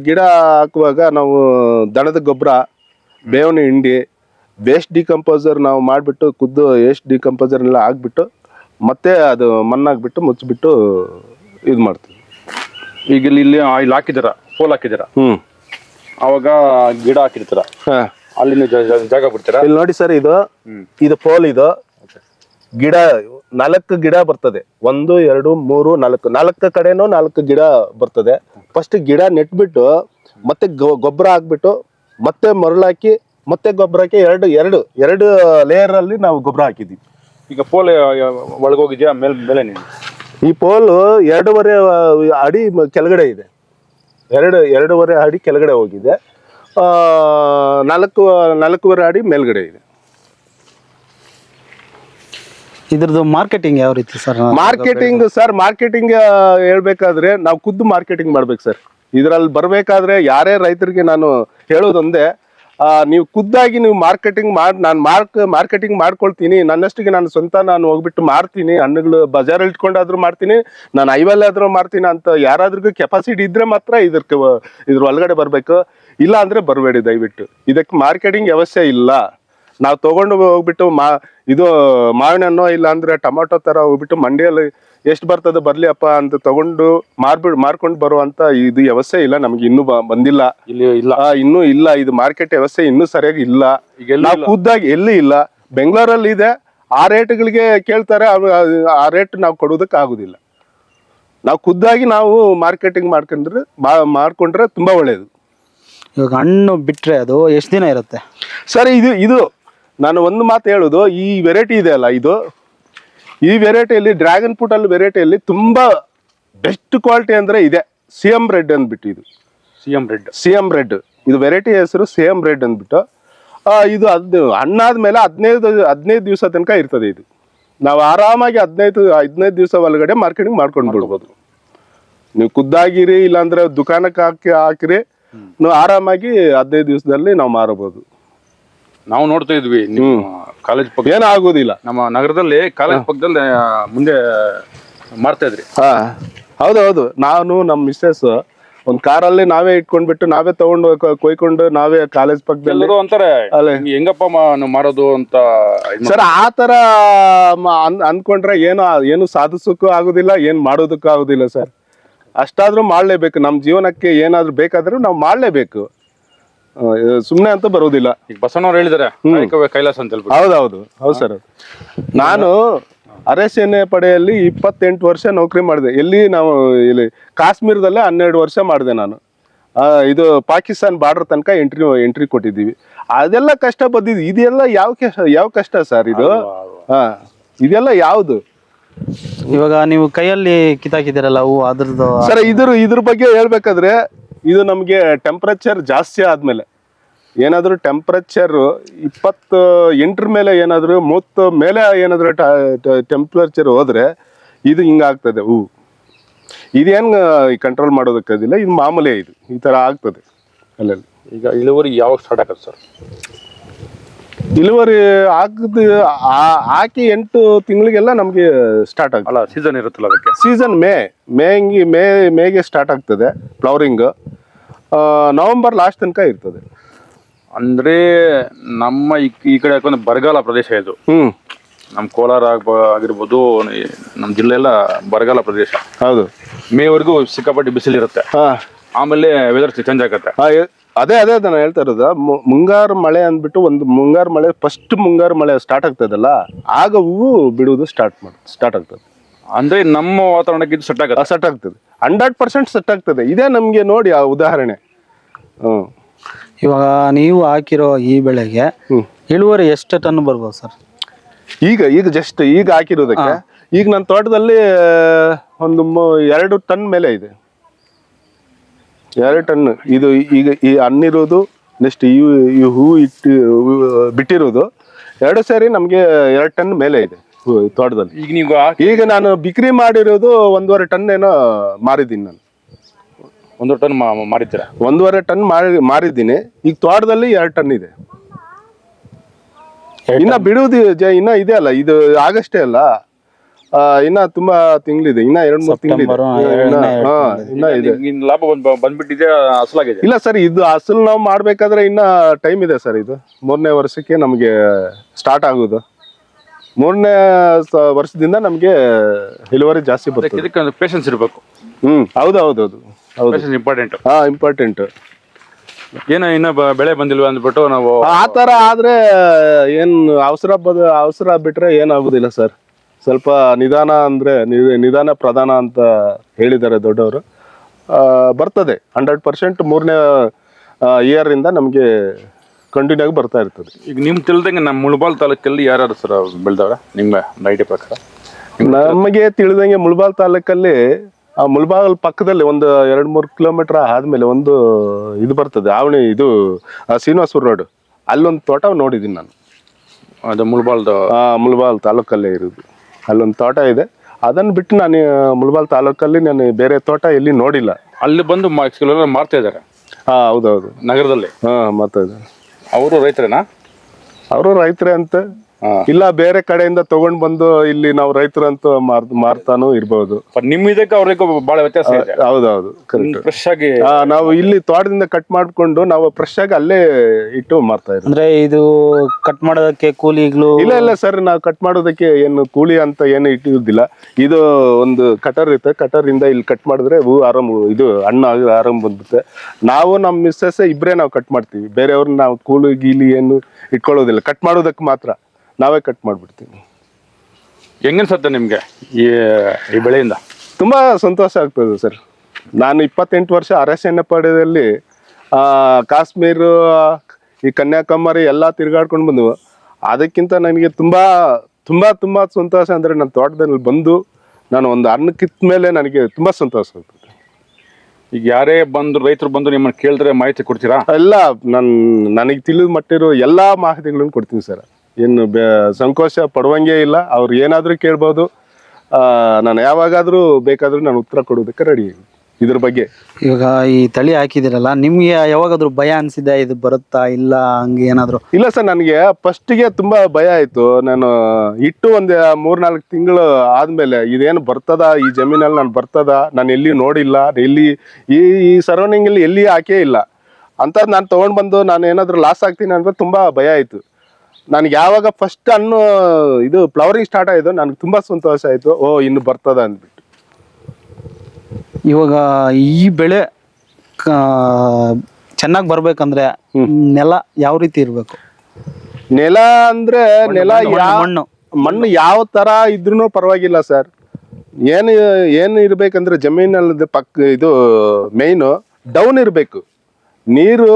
ಗಿಡ ಹಾಕುವಾಗ ನಾವು ದನದ ಗೊಬ್ಬರ ಬೇವಿನ ಹಿಂಡಿ ಬೇಸ್ಟ್ ಡಿಕಂಪೋಸರ್ ನಾವು ಮಾಡಿಬಿಟ್ಟು ಖುದ್ದು ಡಿಕಂಪೋಸರ್ ಎಲ್ಲ ಹಾಕ್ಬಿಟ್ಟು ಮತ್ತೆ ಅದು ಮಣ್ಣಾಗ್ಬಿಟ್ಟು ಮುಚ್ಚಿಬಿಟ್ಟು ಇದು ಮಾಡ್ತೀವಿ. ಈಗ ಇಲ್ಲಿ ಇಲ್ಲಿ ಆ, ಇಲ್ಲಿ ಹಾಕಿದಾರ ಪೋಲ್ ಹಾಕಿದಾರ ಹ್ಮ್ ಅವಾಗ ಗಿಡ ಹಾಕಿರ್ತಾರ? ಹಾ. ಅಲ್ಲಿ ನೀವು ಜಾ- ಜಾ- ಜಾಗ ಬಿಡ್ತೀರಾ? ಇಲ್ಲಿ ನೋಡಿ ಸರ್ ಇದು. ಇದು ಪೋಲ್ ಇದು. ಗಿಡ ನಾಲ್ಕು ಗಿಡ ಬರ್ತದೆ. ಒಂದು ಎರಡು ಮೂರು ನಾಲ್ಕು. ನಾಲ್ಕು ಕಡೆನೂ ನಾಲ್ಕು ಗಿಡ ಬರ್ತದೆ. ಫಸ್ಟ್ ಗಿಡ ನೆಟ್ಬಿಟ್ಟು ಮತ್ತೆ ಗೊ- ಗೊಬ್ಬರ ಹಾಕ್ಬಿಟ್ಟು ಮತ್ತೆ ಮರಳಾಕಿ ಮತ್ತೆ ಗೊಬ್ಬರ ಹಾಕಿ ಎರಡು ಎರಡು ಎರಡು ಲೇಯರ್ ಅಲ್ಲಿ ನಾವು ಗೊಬ್ಬರ ಹಾಕಿದ್ವಿ ಈಗ ಪೋಲ್ ಒಳಗೋಗಿದ್ಯಾ? ಮೇಲೆ ಮೇಲೆ ನೀನು? ಈ ಪೋಲು ಎರಡೂವರೆ ಅಡಿ ಕೆಳಗಡೆ ಇದೆ. ಎರಡು ಎರಡೂವರೆ ಅಡಿ ಕೆಳಗಡೆ ಹೋಗಿದೆ. ಆ, ನಾಲ್ಕು ನಾಲ್ಕೂವರೆ ಅಡಿ ಮೇಲ್ಗಡೆ ಇದೆ. ಇದ್ರದ್ದು ಮಾರ್ಕೆಟಿಂಗ್ ಯಾವ ರೀತಿ ಸರ್? ಮಾರ್ಕೆಟಿಂಗ್ ಸರ್ ಮಾರ್ಕೆಟಿಂಗ್ ಹೇಳ್ಬೇಕಾದ್ರೆ ನಾವು ಖುದ್ದು ಮಾರ್ಕೆಟಿಂಗ್ ಮಾಡ್ಬೇಕು ಸರ್. ಇದ್ರಲ್ಲಿ ಬರ್ಬೇಕಾದ್ರೆ ಯಾರೇ ರೈತರಿಗೆ ನಾನು ಹೇಳೋದೊಂದೇ ನೀವು ಖುದ್ದಾಗಿ ನೀವು ಮಾರ್ಕೆಟಿಂಗ್ ಮಾಡಿ, ನಾನು ಮಾರ್ಕ್, ಮಾರ್ಕೆಟಿಂಗ್ ಮಾಡ್ಕೊಳ್ತೀನಿ. ನನ್ನಷ್ಟಿಗೆ ನಾನು ಸ್ವಂತ ನಾನು ಹೋಗ್ಬಿಟ್ಟು ಮಾರ್ತೀನಿ. ಹಣ್ಣುಗಳು ಬಜಾರ್ ಇಟ್ಕೊಂಡಾದ್ರೂ ಮಾಡ್ತೀನಿ ನಾನು ಐವಲ್ಲಾದ್ರೂ ಮಾರ್ತೀನಿ ಅಂತ ಯಾರಾದ್ರಿಗೂ ಕೆಪಾಸಿಟಿ ಇದ್ರೆ ಮಾತ್ರ ಇದ್ರ ಇದ್ರ ಒಳಗಡೆ ಬರಬೇಕು. ಇಲ್ಲ ಅಂದ್ರೆ ಬರಬೇಡಿ ದಯವಿಟ್ಟು. ಇದಕ್ಕೆ ಮಾರ್ಕೆಟಿಂಗ್ ವ್ಯವಸ್ಥೆ ಇಲ್ಲ. ನಾವು ತಗೊಂಡು ಹೋಗ್ಬಿಟ್ಟು ಮಾ, ಇದು ಮಾವಿನ ಹಣ್ಣು ಇಲ್ಲ ಅಂದ್ರೆ ಟೊಮಾಟೊ ತರ ಹೋಗ್ಬಿಟ್ಟು ಮಂಡಿಯಲ್ಲಿ ಎಷ್ಟು ಬರ್ತದೆ ಬರ್ಲಿ ಅಪ್ಪ ಅಂತ ತಗೊಂಡು ಮಾರ್ಬಿಡ್ ಮಾರ್ಕೊಂಡು ಬರುವಂತ ಇದು ವ್ಯವಸ್ಥೆ ಇಲ್ಲ ನಮ್ಗೆ ಇನ್ನೂ ಬ- ಬಂದಿಲ್ಲ. ಇಲ್ಲಿ ಇಲ್ಲ. ಆ, ಇನ್ನೂ ಇಲ್ಲ ಇದು ಮಾರ್ಕೆಟ್ ವ್ಯವಸ್ಥೆ ಇನ್ನೂ ಸರಿಯಾಗಿ ಇಲ್ಲ. ನಾವು ಖುದ್ದಾಗಿ ಎಲ್ಲಿ ಇಲ್ಲ? ಬೆಂಗಳೂರಲ್ಲಿ ಇದೆ ಆ ರೇಟ್ಗಳಿಗೆ ಕೇಳ್ತಾರೆ ಆ ರೇಟ್ ನಾವು ಕೊಡೋದಕ್ಕೆ ಆಗುದಿಲ್ಲ. ನಾವು ಖುದ್ದಾಗಿ ನಾವು ಮಾರ್ಕೆಟಿಂಗ್ ಮಾಡ್ಕೊಂಡ್ರೆ ಮಾ- ಮಾಡ್ಕೊಂಡ್ರೆ ತುಂಬಾ ಒಳ್ಳೇದು. ಇವಾಗ ಹಣ್ಣು ಬಿಟ್ರೆ ಅದು ಎಷ್ಟು ದಿನ ಇರುತ್ತೆ? ಸರ್ ಇದು ಇದು ನಾನು ಒಂದು ಮಾತು ಹೇಳೋದು ಈ ವೆರೈಟಿ ಇದೆ ಅಲ್ಲ ಇದು? ಈ ವೆರೈಟಿಯಲ್ಲಿ ಡ್ರ್ಯಾಗನ್ ಫ್ರೂಟ್ ಅಲ್ಲಿ ವೆರೈಟಿಯಲ್ಲಿ ತುಂಬಾ ಬೆಸ್ಟ್ ಕ್ವಾಲಿಟಿ ಅಂದ್ರೆ ಇದೆ. ಸಿ ಎಂ ರೆಡ್ ಅಂದ್ಬಿಟ್ಟು ಇದು. C M red C M red ಇದು ವೆರೈಟಿ ಹೆಸರು ಸಿ ಎಂ ರೆಡ್ ಅಂದ್ಬಿಟ್ಟು. ಇದು ಅದು ಹಣ್ಣಾದ್ಮೇಲೆ ಹದಿನೈದು ಹದಿನೈದು ದಿವಸ ತನಕ ಇರ್ತದೆ ಇದು. ನಾವು ಆರಾಮಾಗಿ ಹದಿನೈದು ಹದಿನೈದು ದಿವಸ ಒಳಗಡೆ ಮಾರ್ಕೆಟಿಂಗ್ ಮಾಡ್ಕೊಂಡು ಬಿಡ್ಬೋದು. ನೀವು ಖುದ್ದಾಗಿರಿ ಇಲ್ಲಾಂದ್ರೆ ದುಕಾನಕ್ಕೆ ಹಾಕಿ ಹಾಕಿರಿ. ನೀವು ಆರಾಮಾಗಿ ಹದಿನೈದು ದಿವಸದಲ್ಲಿ ನಾವು ಮಾರಬಹುದು ನಾವು ನೋಡ್ತಾ ಇದ್ವಿ ನಿಮ್ಮ ಕಾಲೇಜ್ ಪಕ್ಕ ಏನೂ ಆಗೋದಿಲ್ಲ ನಮ್ಮ ನಗರದಲ್ಲಿ ಕಾಲೇಜ್ ಪಕ್ಕದಲ್ಲಿ ಆ, ಮುಂದೆ ಮಾಡ್ತಾ ಇದ್ರಿ. ಹೌದು ಹೌದು. ನಾನು ನಮ್ಮ ಮಿಸ್ಸಸ್ ಒಂದ್ ಕಾರಲ್ಲಿ ನಾವೇ ಇಟ್ಕೊಂಡ್ಬಿಟ್ಟು ನಾವೇ ತಗೊಂಡು ಕೊ- ಕೊಯ್ಕೊಂಡು ನಾವೇ ಕಾಲೇಜ್ ಪಕ್ಕದಲ್ಲಿ ಎಲ್ಲರೂ ಅಂತಾರೆ ಅಲ್ಲೇ. ಹೆಂಗಪ್ಪ ಮಾ- ನಾವು ಮಾರೋದು ಅಂತ ಸರ್ ಆ ತರ ಮ- ಅನ್- ಅನ್ಕೊಂಡ್ರೆ ಏನು ಏನು ಸಾಧಿಸೋಕ್ಕೂ ಆಗುದಿಲ್ಲ ಏನ್ ಮಾಡೋದಕ್ಕೂ ಆಗುದಿಲ್ಲ ಸರ್. ಅಷ್ಟಾದ್ರೂ ಮಾಡ್ಲೇಬೇಕು. ನಮ್ಮ ಜೀವನಕ್ಕೆ ಏನಾದ್ರೂ ಬೇಕಾದ್ರೂ ನಾವು ಮಾಡ್ಲೇಬೇಕು. ಸುಮ್ಮನೆ ಅಂತ ಬರೋದಿಲ್ಲ. ಈಗ ಬಸವಣ್ಣವ್ರು ಹೇಳಿದಾರೆ ಕೈಲಾಸ ಅಂತ ಹೇಳ್ಬಿಟ್ಟು. ಹೌದು ಹೌದು ಸರ್. ನಾನು ಅರೆಸೇನೆ ಪಡೆಯಲ್ಲಿ ಇಪ್ಪತ್ತೆಂಟು ವರ್ಷ ನೌಕರಿ ಮಾಡಿದೆ. ಎಲ್ಲಿ ನಾವು ಇಲ್ಲಿ ಕಾಶ್ಮೀರದಲ್ಲೇ ಹನ್ನೆರಡು ವರ್ಷ ಮಾಡಿದೆ ನಾನು. ಆ, ಇದು ಪಾಕಿಸ್ತಾನ್ ಬಾರ್ಡರ್ ತನಕ ಎಂಟ್ರಿ ಎಂಟ್ರಿ ಕೊಟ್ಟಿದ್ದೀವಿ. ಅದೆಲ್ಲ ಕಷ್ಟ ಬಂದಿದ್ದು ಇದೆಲ್ಲ ಯಾವ ಕಷ್ಟ ಯಾವ ಕಷ್ಟ ಸರ್ ಇದು? ಹಾ ಇದೆಲ್ಲ ಯಾವುದು? ಇವಾಗ ನೀವು ಕೈಯಲ್ಲಿ ಕಿತ್ತಾಕಿದ್ದೀರಲ್ಲ ಹೂ ಅದ್ರದ್ದು ಸರ್ ಇದ್ರ ಇದ್ರ ಬಗ್ಗೆ ಹೇಳ್ಬೇಕಾದ್ರೆ ಇದು ನಮಗೆ ಟೆಂಪ್ರೇಚರ್ ಜಾಸ್ತಿ ಆದಮೇಲೆ. ಏನಾದರೂ ಟೆಂಪ್ರೇಚರ್ ಇಪ್ಪತ್ತು ಎಂಟ್ರ ಮೇಲೆ ಏನಾದರೂ ಮೂವತ್ತು ಮೇಲೆ ಏನಾದರೂ ಟೆಂಪ್ರೇಚರ್ ಹೋದರೆ ಇದು ಹಿಂಗಾಗ್ತದೆ ಹೂ. ಇದೇನು ಕಂಟ್ರೋಲ್ ಮಾಡೋದಕ್ಕಾಗಿಲ್ಲ ಇದು ಮಾಮೂಲಿ ಇದು ಈ ಥರ ಆಗ್ತದೆ ಅಲ್ಲಲ್ಲಿ. ಈಗ ಇಳುವರಿ ಯಾವಾಗ ಸ್ಟಾರ್ಟ್ ಆಗತ್ತೆ ಸರ್? ಇಳುವರಿ ಹಾಕಿದ ಹಾಕಿ ಎಂಟು ತಿಂಗಳಿಗೆಲ್ಲ ನಮಗೆ ಸ್ಟಾರ್ಟ್ ಆಗಲ್ಲ ಸೀಸನ್ ಇರುತ್ತಲ್ಲ ಅದಕ್ಕೆ? ಸೀಸನ್ ಮೇ ಮೇ ಹಿಂಗೆ ಮೇ ಮೇಗೆ ಸ್ಟಾರ್ಟ್ ಆಗ್ತದೆ ಫ್ಲವರಿಂಗ್ ನವೆಂಬರ್ ಲಾಸ್ಟ್ ತನಕ ಇರ್ತದೆ. ಅಂದ್ರೆ ನಮ್ಮ ಈ ಈ ಕಡೆ ಯಾಕಂದ್ರೆ ಬರಗಾಲ ಪ್ರದೇಶ ಇದು. ಹ್ಮ್. ನಮ್ಮ ಕೋಲಾರ ಆಗ್ಬ- ಆಗಿರ್ಬೋದು ನಮ್ಮ ಜಿಲ್ಲೆ ಎಲ್ಲ ಬರಗಾಲ ಪ್ರದೇಶ. ಹೌದು. ಮೇವರೆಗೂ ಸಿಕ್ಕಾಪಟ್ಟೆ ಬಿಸಿಲಿರುತ್ತೆ ಹಾ. ಆಮೇಲೆ ವೆದರ್ ಚೇಂಜ್ ಆಗುತ್ತೆ. ಎ- ಅದೇ ಅದೇ ನಾನು ಹೇಳ್ತಾ ಇರೋದು. ಮು- ಮುಂಗಾರು ಮಳೆ ಅಂದ್ಬಿಟ್ಟು ಒಂದು ಮುಂಗಾರು ಮಳೆ ಫಸ್ಟ್ ಮುಂಗಾರು ಮಳೆ ಸ್ಟಾರ್ಟ್ ಆಗ್ತದಲ್ಲ ಆಗ ಹೂವು ಬಿಡುವುದು ಸ್ಟಾರ್ಟ್ ಮಾಡ್ ಸ್ಟಾರ್ಟ್ ಆಗ್ತದೆ. ಅಂದ್ರೆ ನಮ್ಮ ವಾತಾವರಣಕ್ಕೆ ಇದು ಸೆಟ್ ಆಗುತ್ತೆ. ಸೆಟ್ ಆಗ್ತದೆ. ಹಂಡ್ರೆಡ್ ಪರ್ಸೆಂಟ್ ಸೆಟ್ ಆಗ್ತದೆ. ಇದೇ ನಮ್ಗೆ ನೋಡಿ ಆ ಉದಾಹರಣೆ. ಹ್ಮ್. ಇವಾಗ ನೀವು ಹಾಕಿರೋ ಈ ಬೆಳೆಗೆ. ಇಳುವರಿ ಎಷ್ಟು ಟನ್ ಬರ್ಬೋದು ಸರ್? ಈಗ ಈಗ ಜಸ್ಟ್ ಈಗ ಹಾಕಿರೋದಕ್ಕೆ ಈಗ ನನ್ನ ತೋಟದಲ್ಲಿ ಒಂದು ಮೂ- ಎರಡು ಟನ್ ಮೇಲೆ ಇದೆ. ಎರಡು ಟನ್ ಇದು ಈಗ ಈ ಹಣ್ಣಿರೋದು ನೆಕ್ಸ್ಟ್ ಈ ಈ ಹೂ ಇಟ್ಟು ಹೂ ಬಿಟ್ಟಿರೋದು ಎರಡು ಸೇರಿ ನಮಗೆ ಎರಡು ಟನ್ ಮೇಲೆ ಇದೆ. ತೋಟದಲ್ಲಿ. ಈಗ ನೀವು ಈಗ ನಾನು ಬಿಕ್ರಿ ಮಾಡಿರೋದು ಒಂದೂವರೆ ಟನ್ ಏನೋ ಮಾರಿದ್ದೀನಿ ನಾನು. ಒಂದು ಟನ್ ಮಾರಿದ್ದೀರ? ಒಂದೂವರೆ ಟನ್ ಮಾರಿ ಮಾರಿದ್ದೀನಿ. ಈಗ ತೋಟದಲ್ಲಿ ಎರಡು ಟನ್ ಇದೆ. ಇನ್ನ ಬಿಡುವುದು ಇನ್ನ ಇದೆ ಅಲ್ಲ ಇದು ಆಗಷ್ಟೇ ಅಲ್ಲ. ಇನ್ನ ತುಂಬಾ ತಿಂಗಳಿದೆ ಇನ್ನ ಎರಡ್ ಮೂರ್ ತಿಂಗಳಿದೆ. ಲಾಭ ಬಂದ್ಬಿಟ್ಟಿದೆ ಅಸಲಾಗಿದೆ? ಇಲ್ಲ ಸರ್ ಇದು ಅಸಲು ನಾವು ಮಾಡ್ಬೇಕಾದ್ರೆ ಇನ್ನ ಟೈಮ್ ಇದೆ ಸರ್ ಇದು. ಮೂರನೇ ವರ್ಷಕ್ಕೆ ನಮಗೆ ಸ್ಟಾರ್ಟ್ ಆಗೋದು. ಮೂರನೇ ವರ್ಷದಿಂದ ನಮಗೆ ಇಳುವರಿ ಜಾಸ್ತಿ ಬರ್ತದೆ. ಇದಕ್ಕೆ ಪೇಷನ್ಸ್ ಇರಬೇಕು. ಹ್ಮ್ ಹೌದು ಹೌದು ಹೌದು ಹೌದು. ಪೇಷನ್ಸ್ ಇಂಪಾರ್ಟೆಂಟ್ ಹಾ ಇಂಪಾರ್ಟೆಂಟ್ ಏನೋ ಇನ್ನ ಬ- ಬೆಳೆ ಬಂದಿಲ್ವಾ ಅಂದ್ಬಿಟ್ಟು ನಾವು ಆ ತರ ಆದ್ರೆ ಏನ್ ಅವಸರ ಬದ ಅವಸರ ಬಿಟ್ರೆ ಏನಾಗುದಿಲ್ಲ ಸರ್. ಸ್ವಲ್ಪ ನಿಧಾನ ಅಂದ್ರೆ ನಿ- ನಿಧಾನ ಪ್ರಧಾನ ಅಂತ ಹೇಳಿದ್ದಾರೆ ದೊಡ್ಡವರು. ಆ, ಬರ್ತದೆ. ಹಂಡ್ರೆಡ್ ಪರ್ಸೆಂಟ್ ಮೂರನೇ ಇಯರ್ ಇಂದ ನಮಗೆ ಕಂಟಿನ್ಯೂ ಆಗಿ ಬರ್ತಾ ಇರ್ತದೆ. ಈಗ ನಿಮ್ ತಿಳಿದಂಗೆ ನಮ್ಮ ಮುಳಬಾಲ್ ತಾಲೂಕಲ್ಲಿ ಯಾರು ಸರ್ ಬೆಳೆದವ್ರ ನಿಮ್ಮ ಐಡಿಯಾ ಪ್ರಕಾರ? ನಮಗೆ ತಿಳಿದಂಗೆ ಮುಳಬಾಲ್ ತಾಲೂಕಲ್ಲಿ ಆ ಮುಳಬಾಗಲ್ ಪಕ್ಕದಲ್ಲಿ ಒಂದು ಎರಡು ಮೂರು ಕಿಲೋಮೀಟರ್ ಆದ್ಮೇಲೆ ಒಂದು ಇದು ಬರ್ತದೆ ಆವಣಿ ಇದು ಆ ಶ್ರೀನಿವಾಸಪುರ ರೋಡ್. ಅಲ್ಲೊಂದು ತೋಟ ನೋಡಿದ್ದೀನಿ ನಾನು. ಅದು ಮುಳಬಾಲ್ದು ಆ, ಮುಳಬಾಲ್ ತಾಲೂಕಲ್ಲೇ ಇರೋದು. ಅಲ್ಲೊಂದು ತೋಟ ಇದೆ. ಅದನ್ನು ಬಿಟ್ಟು ನಾನು ಮುಳಬಾಲ್ ತಾಲೂಕಲ್ಲಿ ನಾನು ಬೇರೆ ತೋಟ ಎಲ್ಲಿ ನೋಡಿಲ್ಲ. ಅಲ್ಲಿ ಬಂದು ಮಾ- ಮಾರ್ತಾ ಇದ್ದಾರೆ? ಹಾ ಹೌದೌದು. ನಗರದಲ್ಲಿ? ಹಾ ಮಾತಾಡ ಅವರು ರೈತರೇನಾ ಅವರು ರೈತರೇ ಅಂತ. ಇಲ್ಲ ಬೇರೆ ಕಡೆಯಿಂದ ತಗೊಂಡ್ ಬಂದು ಇಲ್ಲಿ ನಾವು ರೈತರಂತೂ ಅಂತ ಮಾರ್ ಮಾರ್ತಾನು ಇರ್ಬೋದು. ನಿಮ್ಮಿದಕ್ಕೆ ಅವ್ರಿಗೂ ಬಹಳ ವ್ಯತ್ಯಾಸ ಇದೆ. ಹೌದೌದು ಕರೆಕ್ಟ್ ಫ್ರೆಶ್ ಆಗಿ ನಾವು ಇಲ್ಲಿ ತೋಟದಿಂದ ಕಟ್ ಮಾಡ್ಕೊಂಡು ನಾವು ಫ್ರೆಶ್ ಆಗಿ ಅಲ್ಲೇ ಇಟ್ಟು ಮಾರ್ತಾ ಇದ್ದೀವಿ ಅಂದ್ರೆ ಇದು ಕಟ್ ಮಾಡೋದಕ್ಕೆ ಕೂಲಿಗಳು ಇಲ್ಲ ಇಲ್ಲ ಸರ್ ನಾವು ಕಟ್ ಮಾಡೋದಕ್ಕೆ ಏನು ಕೂಲಿ ಅಂತ ಏನು ಇಟ್ಟಿದ್ದಿಲ್ಲ ಇದು ಒಂದು ಕಟರ್ ಇರುತ್ತೆ. ಕಟರ್ ಇಂದ ಇಲ್ಲಿ ಕಟ್ ಮಾಡಿದ್ರೆ ಹೂ ಆರಾಮ್ ಇದು ಹಣ್ಣು ಆಗ- ಆರಾಮ್ ಬಂದ್ಬಿಡುತ್ತೆ. ನಾವು ನಮ್ಮ ಮಿಸ್ಸಸ್ ಇಬ್ಬರೇ ನಾವು ಕಟ್ ಮಾಡ್ತೀವಿ. ಬೇರೆಯವ್ರನ್ನ ನಾವು ಕೂಲಿ ಗೀಲಿ ಏನು ಇಟ್ಕೊಳ್ಳೋದಿಲ್ಲ. ಕಟ್ ಮಾಡೋದಕ್ಕೆ ಮಾತ್ರ. ನಾವೇ ಕಟ್ ಮಾಡಿಬಿಡ್ತೀವಿ. ಹೆಂಗನ್ಸತ್ತೆ ನಿಮಗೆ ಈ ಈ ಬೆಳೆಯಿಂದ? ತುಂಬ ಸಂತೋಷ ಆಗ್ತದೆ ಸರ್. ನಾನು ಇಪ್ಪತ್ತೆಂಟು ವರ್ಷ ಆ, ಕಾಶ್ಮೀರ ಈ ಕನ್ಯಾಕುಮಾರಿ ಎಲ್ಲ ತಿರುಗಾಡ್ಕೊಂಡು ಬಂದು ಅದಕ್ಕಿಂತ ನನಗೆ ತುಂಬ ತುಂಬ ತುಂಬ ಸಂತೋಷ ಅಂದರೆ ನನ್ನ ತೋಟದಲ್ಲಿ ಬಂದು ನಾನು ಒಂದು ಅನ್ನಕ್ಕಿತ್ತ ಕಿತ್ತ ಮೇಲೆ ನನಗೆ ತುಂಬ ಸಂತೋಷ ಆಗ್ತದೆ. ಈಗ ಯಾರೇ ಬಂದು ರೈತರು ಬಂದು ನಿಮ್ಮನ್ನು ಕೇಳಿದ್ರೆ ಮಾಹಿತಿ ಕೊಡ್ತೀರಾ? ಎಲ್ಲ ನನ್ನ ನನಗೆ ತಿಳಿದು ಮಟ್ಟಿರೋ ಎಲ್ಲ ಮಾಹಿತಿಗಳನ್ನು ಕೊಡ್ತೀನಿ ಸರ್. ಏನು ಬೆ ಸಂಕೋಚ ಪಡುವಂಗೆ ಇಲ್ಲ. ಅವ್ರು ಏನಾದರೂ ಕೇಳ್ಬೋದು. ಆ, ನಾನು ಯಾವಾಗಾದರೂ ಬೇಕಾದರೂ ನಾನು ಉತ್ತರ ಕೊಡೋದಕ್ಕೆ ರೆಡಿ ಇದ್ರ ಬಗ್ಗೆ. ಇವಾಗ ಈ ತಳಿ ಹಾಕಿದಿರಲ್ಲ ನಿಮ್ಗೆ ಯಾವಾಗಾದ್ರೂ ಭಯ ಅನ್ಸಿದೆ ಇದು ಬರುತ್ತಾ ಇಲ್ಲ ಹಂಗೆ ಏನಾದ್ರು? ಇಲ್ಲ ಸರ್ ನನಗೆ ಫಸ್ಟಿಗೆ ತುಂಬಾ ಭಯ ಆಯ್ತು. ನಾನು ಇಟ್ಟು ಒಂದು ಮೂರ್ನಾಲ್ಕು ತಿಂಗಳು ಆದ್ಮೇಲೆ ಇದೇನು ಬರ್ತದ? ಈ ಜಮೀನಲ್ಲಿ ನಾನು ಬರ್ತದ? ನಾನು ಎಲ್ಲಿ ನೋಡಿಲ್ಲ? ಎಲ್ಲಿ ಈ ಈ ಸರೌಂಡಿಂಗ್ ಅಲ್ಲಿ ಎಲ್ಲಿ ಹಾಕೇ ಇಲ್ಲ. ಅಂತ ನಾನು ತಗೊಂಡ್ ಬಂದು ನಾನು ಏನಾದ್ರು ಲಾಸ್ ಆಗ್ತೀನಿ ಅಂತ ತುಂಬಾ ಭಯ ಆಯ್ತು. ನನಗೆ ಯಾವಾಗ ಫಸ್ಟ್ ಹಣ್ಣು ಇದು ಫ್ಲವರಿಂಗ್ ಸ್ಟಾರ್ಟ್ ಆಯ್ತು ನನಗೆ ತುಂಬಾ ಸಂತೋಷ ಆಯ್ತು. ಓ ಇನ್ನು ಬರ್ತದ ಅಂದ್ಬಿಟ್ಟು. ಇವಾಗ ಈ ಬೆಳೆ ಚೆನ್ನಾಗಿ ಬರ್ಬೇಕಂದ್ರೆ ನೆಲ ಯಾವ ರೀತಿ ಇರಬೇಕು? ನೆಲ ಅಂದ್ರೆ ನೆಲ ಯಾವ ಮಣ್ಣು. ಮಣ್ಣು ಯಾವ ತರ ಇದ್ರೂ ಪರವಾಗಿಲ್ಲ ಸರ್ ಏನು ಏನು ಇರ್ಬೇಕಂದ್ರೆ ಜಮೀನಲ್ಲಿ ಪಕ್ಕ ಇದು ಮೇಯ್ನು ಡೌನ್ ಇರಬೇಕು. ನೀರು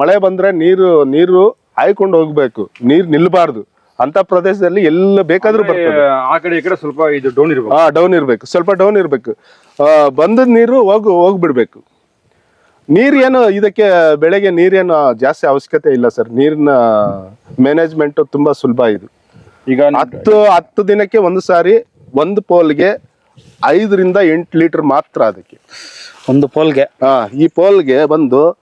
ಮಳೆ ಬಂದ್ರೆ ನೀರು ನೀರು ಹಾಯ್ಕೊಂಡು ಹೋಗ್ಬೇಕು ನೀರು ನಿಲ್ಬಾರ್ದು. ಅಂತ ಪ್ರದೇಶದಲ್ಲಿ ಎಲ್ಲ ಬೇಕಾದ್ರೂ ಬರ್ತದೆ. ಆ ಕಡೆ ಈ ಕಡೆ ಸ್ವಲ್ಪ ಇದು ಡೌನ್ ಇರ್ಬೇಕು. ಹಾ ಡೌನ್ ಇರ್ಬೇಕು. ಸ್ವಲ್ಪ ಡೌನ್ ಇರ್ಬೇಕು. ಆ, ಬಂದದ ನೀರು ಹೋಗು ಹೋಗ್ಬಿಡ್ಬೇಕು. ನೀರು ಏನು ಇದಕ್ಕೆ ಬೆಳೆಗೆ ನೀರೇನು ಜಾಸ್ತಿ ಅವಶ್ಯಕತೆ ಇಲ್ಲ ಸರ್. ನೀರಿನ ಮ್ಯಾನೇಜ್ಮೆಂಟ್ ತುಂಬಾ ಸುಲಭ ಇದು. ಈಗ ಹತ್ತು ಹತ್ತು ದಿನಕ್ಕೆ ಒಂದು ಸಾರಿ ಒಂದು ಪೋಲ್ಗೆ ಐದರಿಂದ ಎಂಟು ಲೀಟರ್ ಮಾತ್ರ ಅದಕ್ಕೆ. ಒಂದು ಪೋಲ್ಗೆ? ಹಾ ಈ ಪೋಲ್ಗೆ ಬಂದು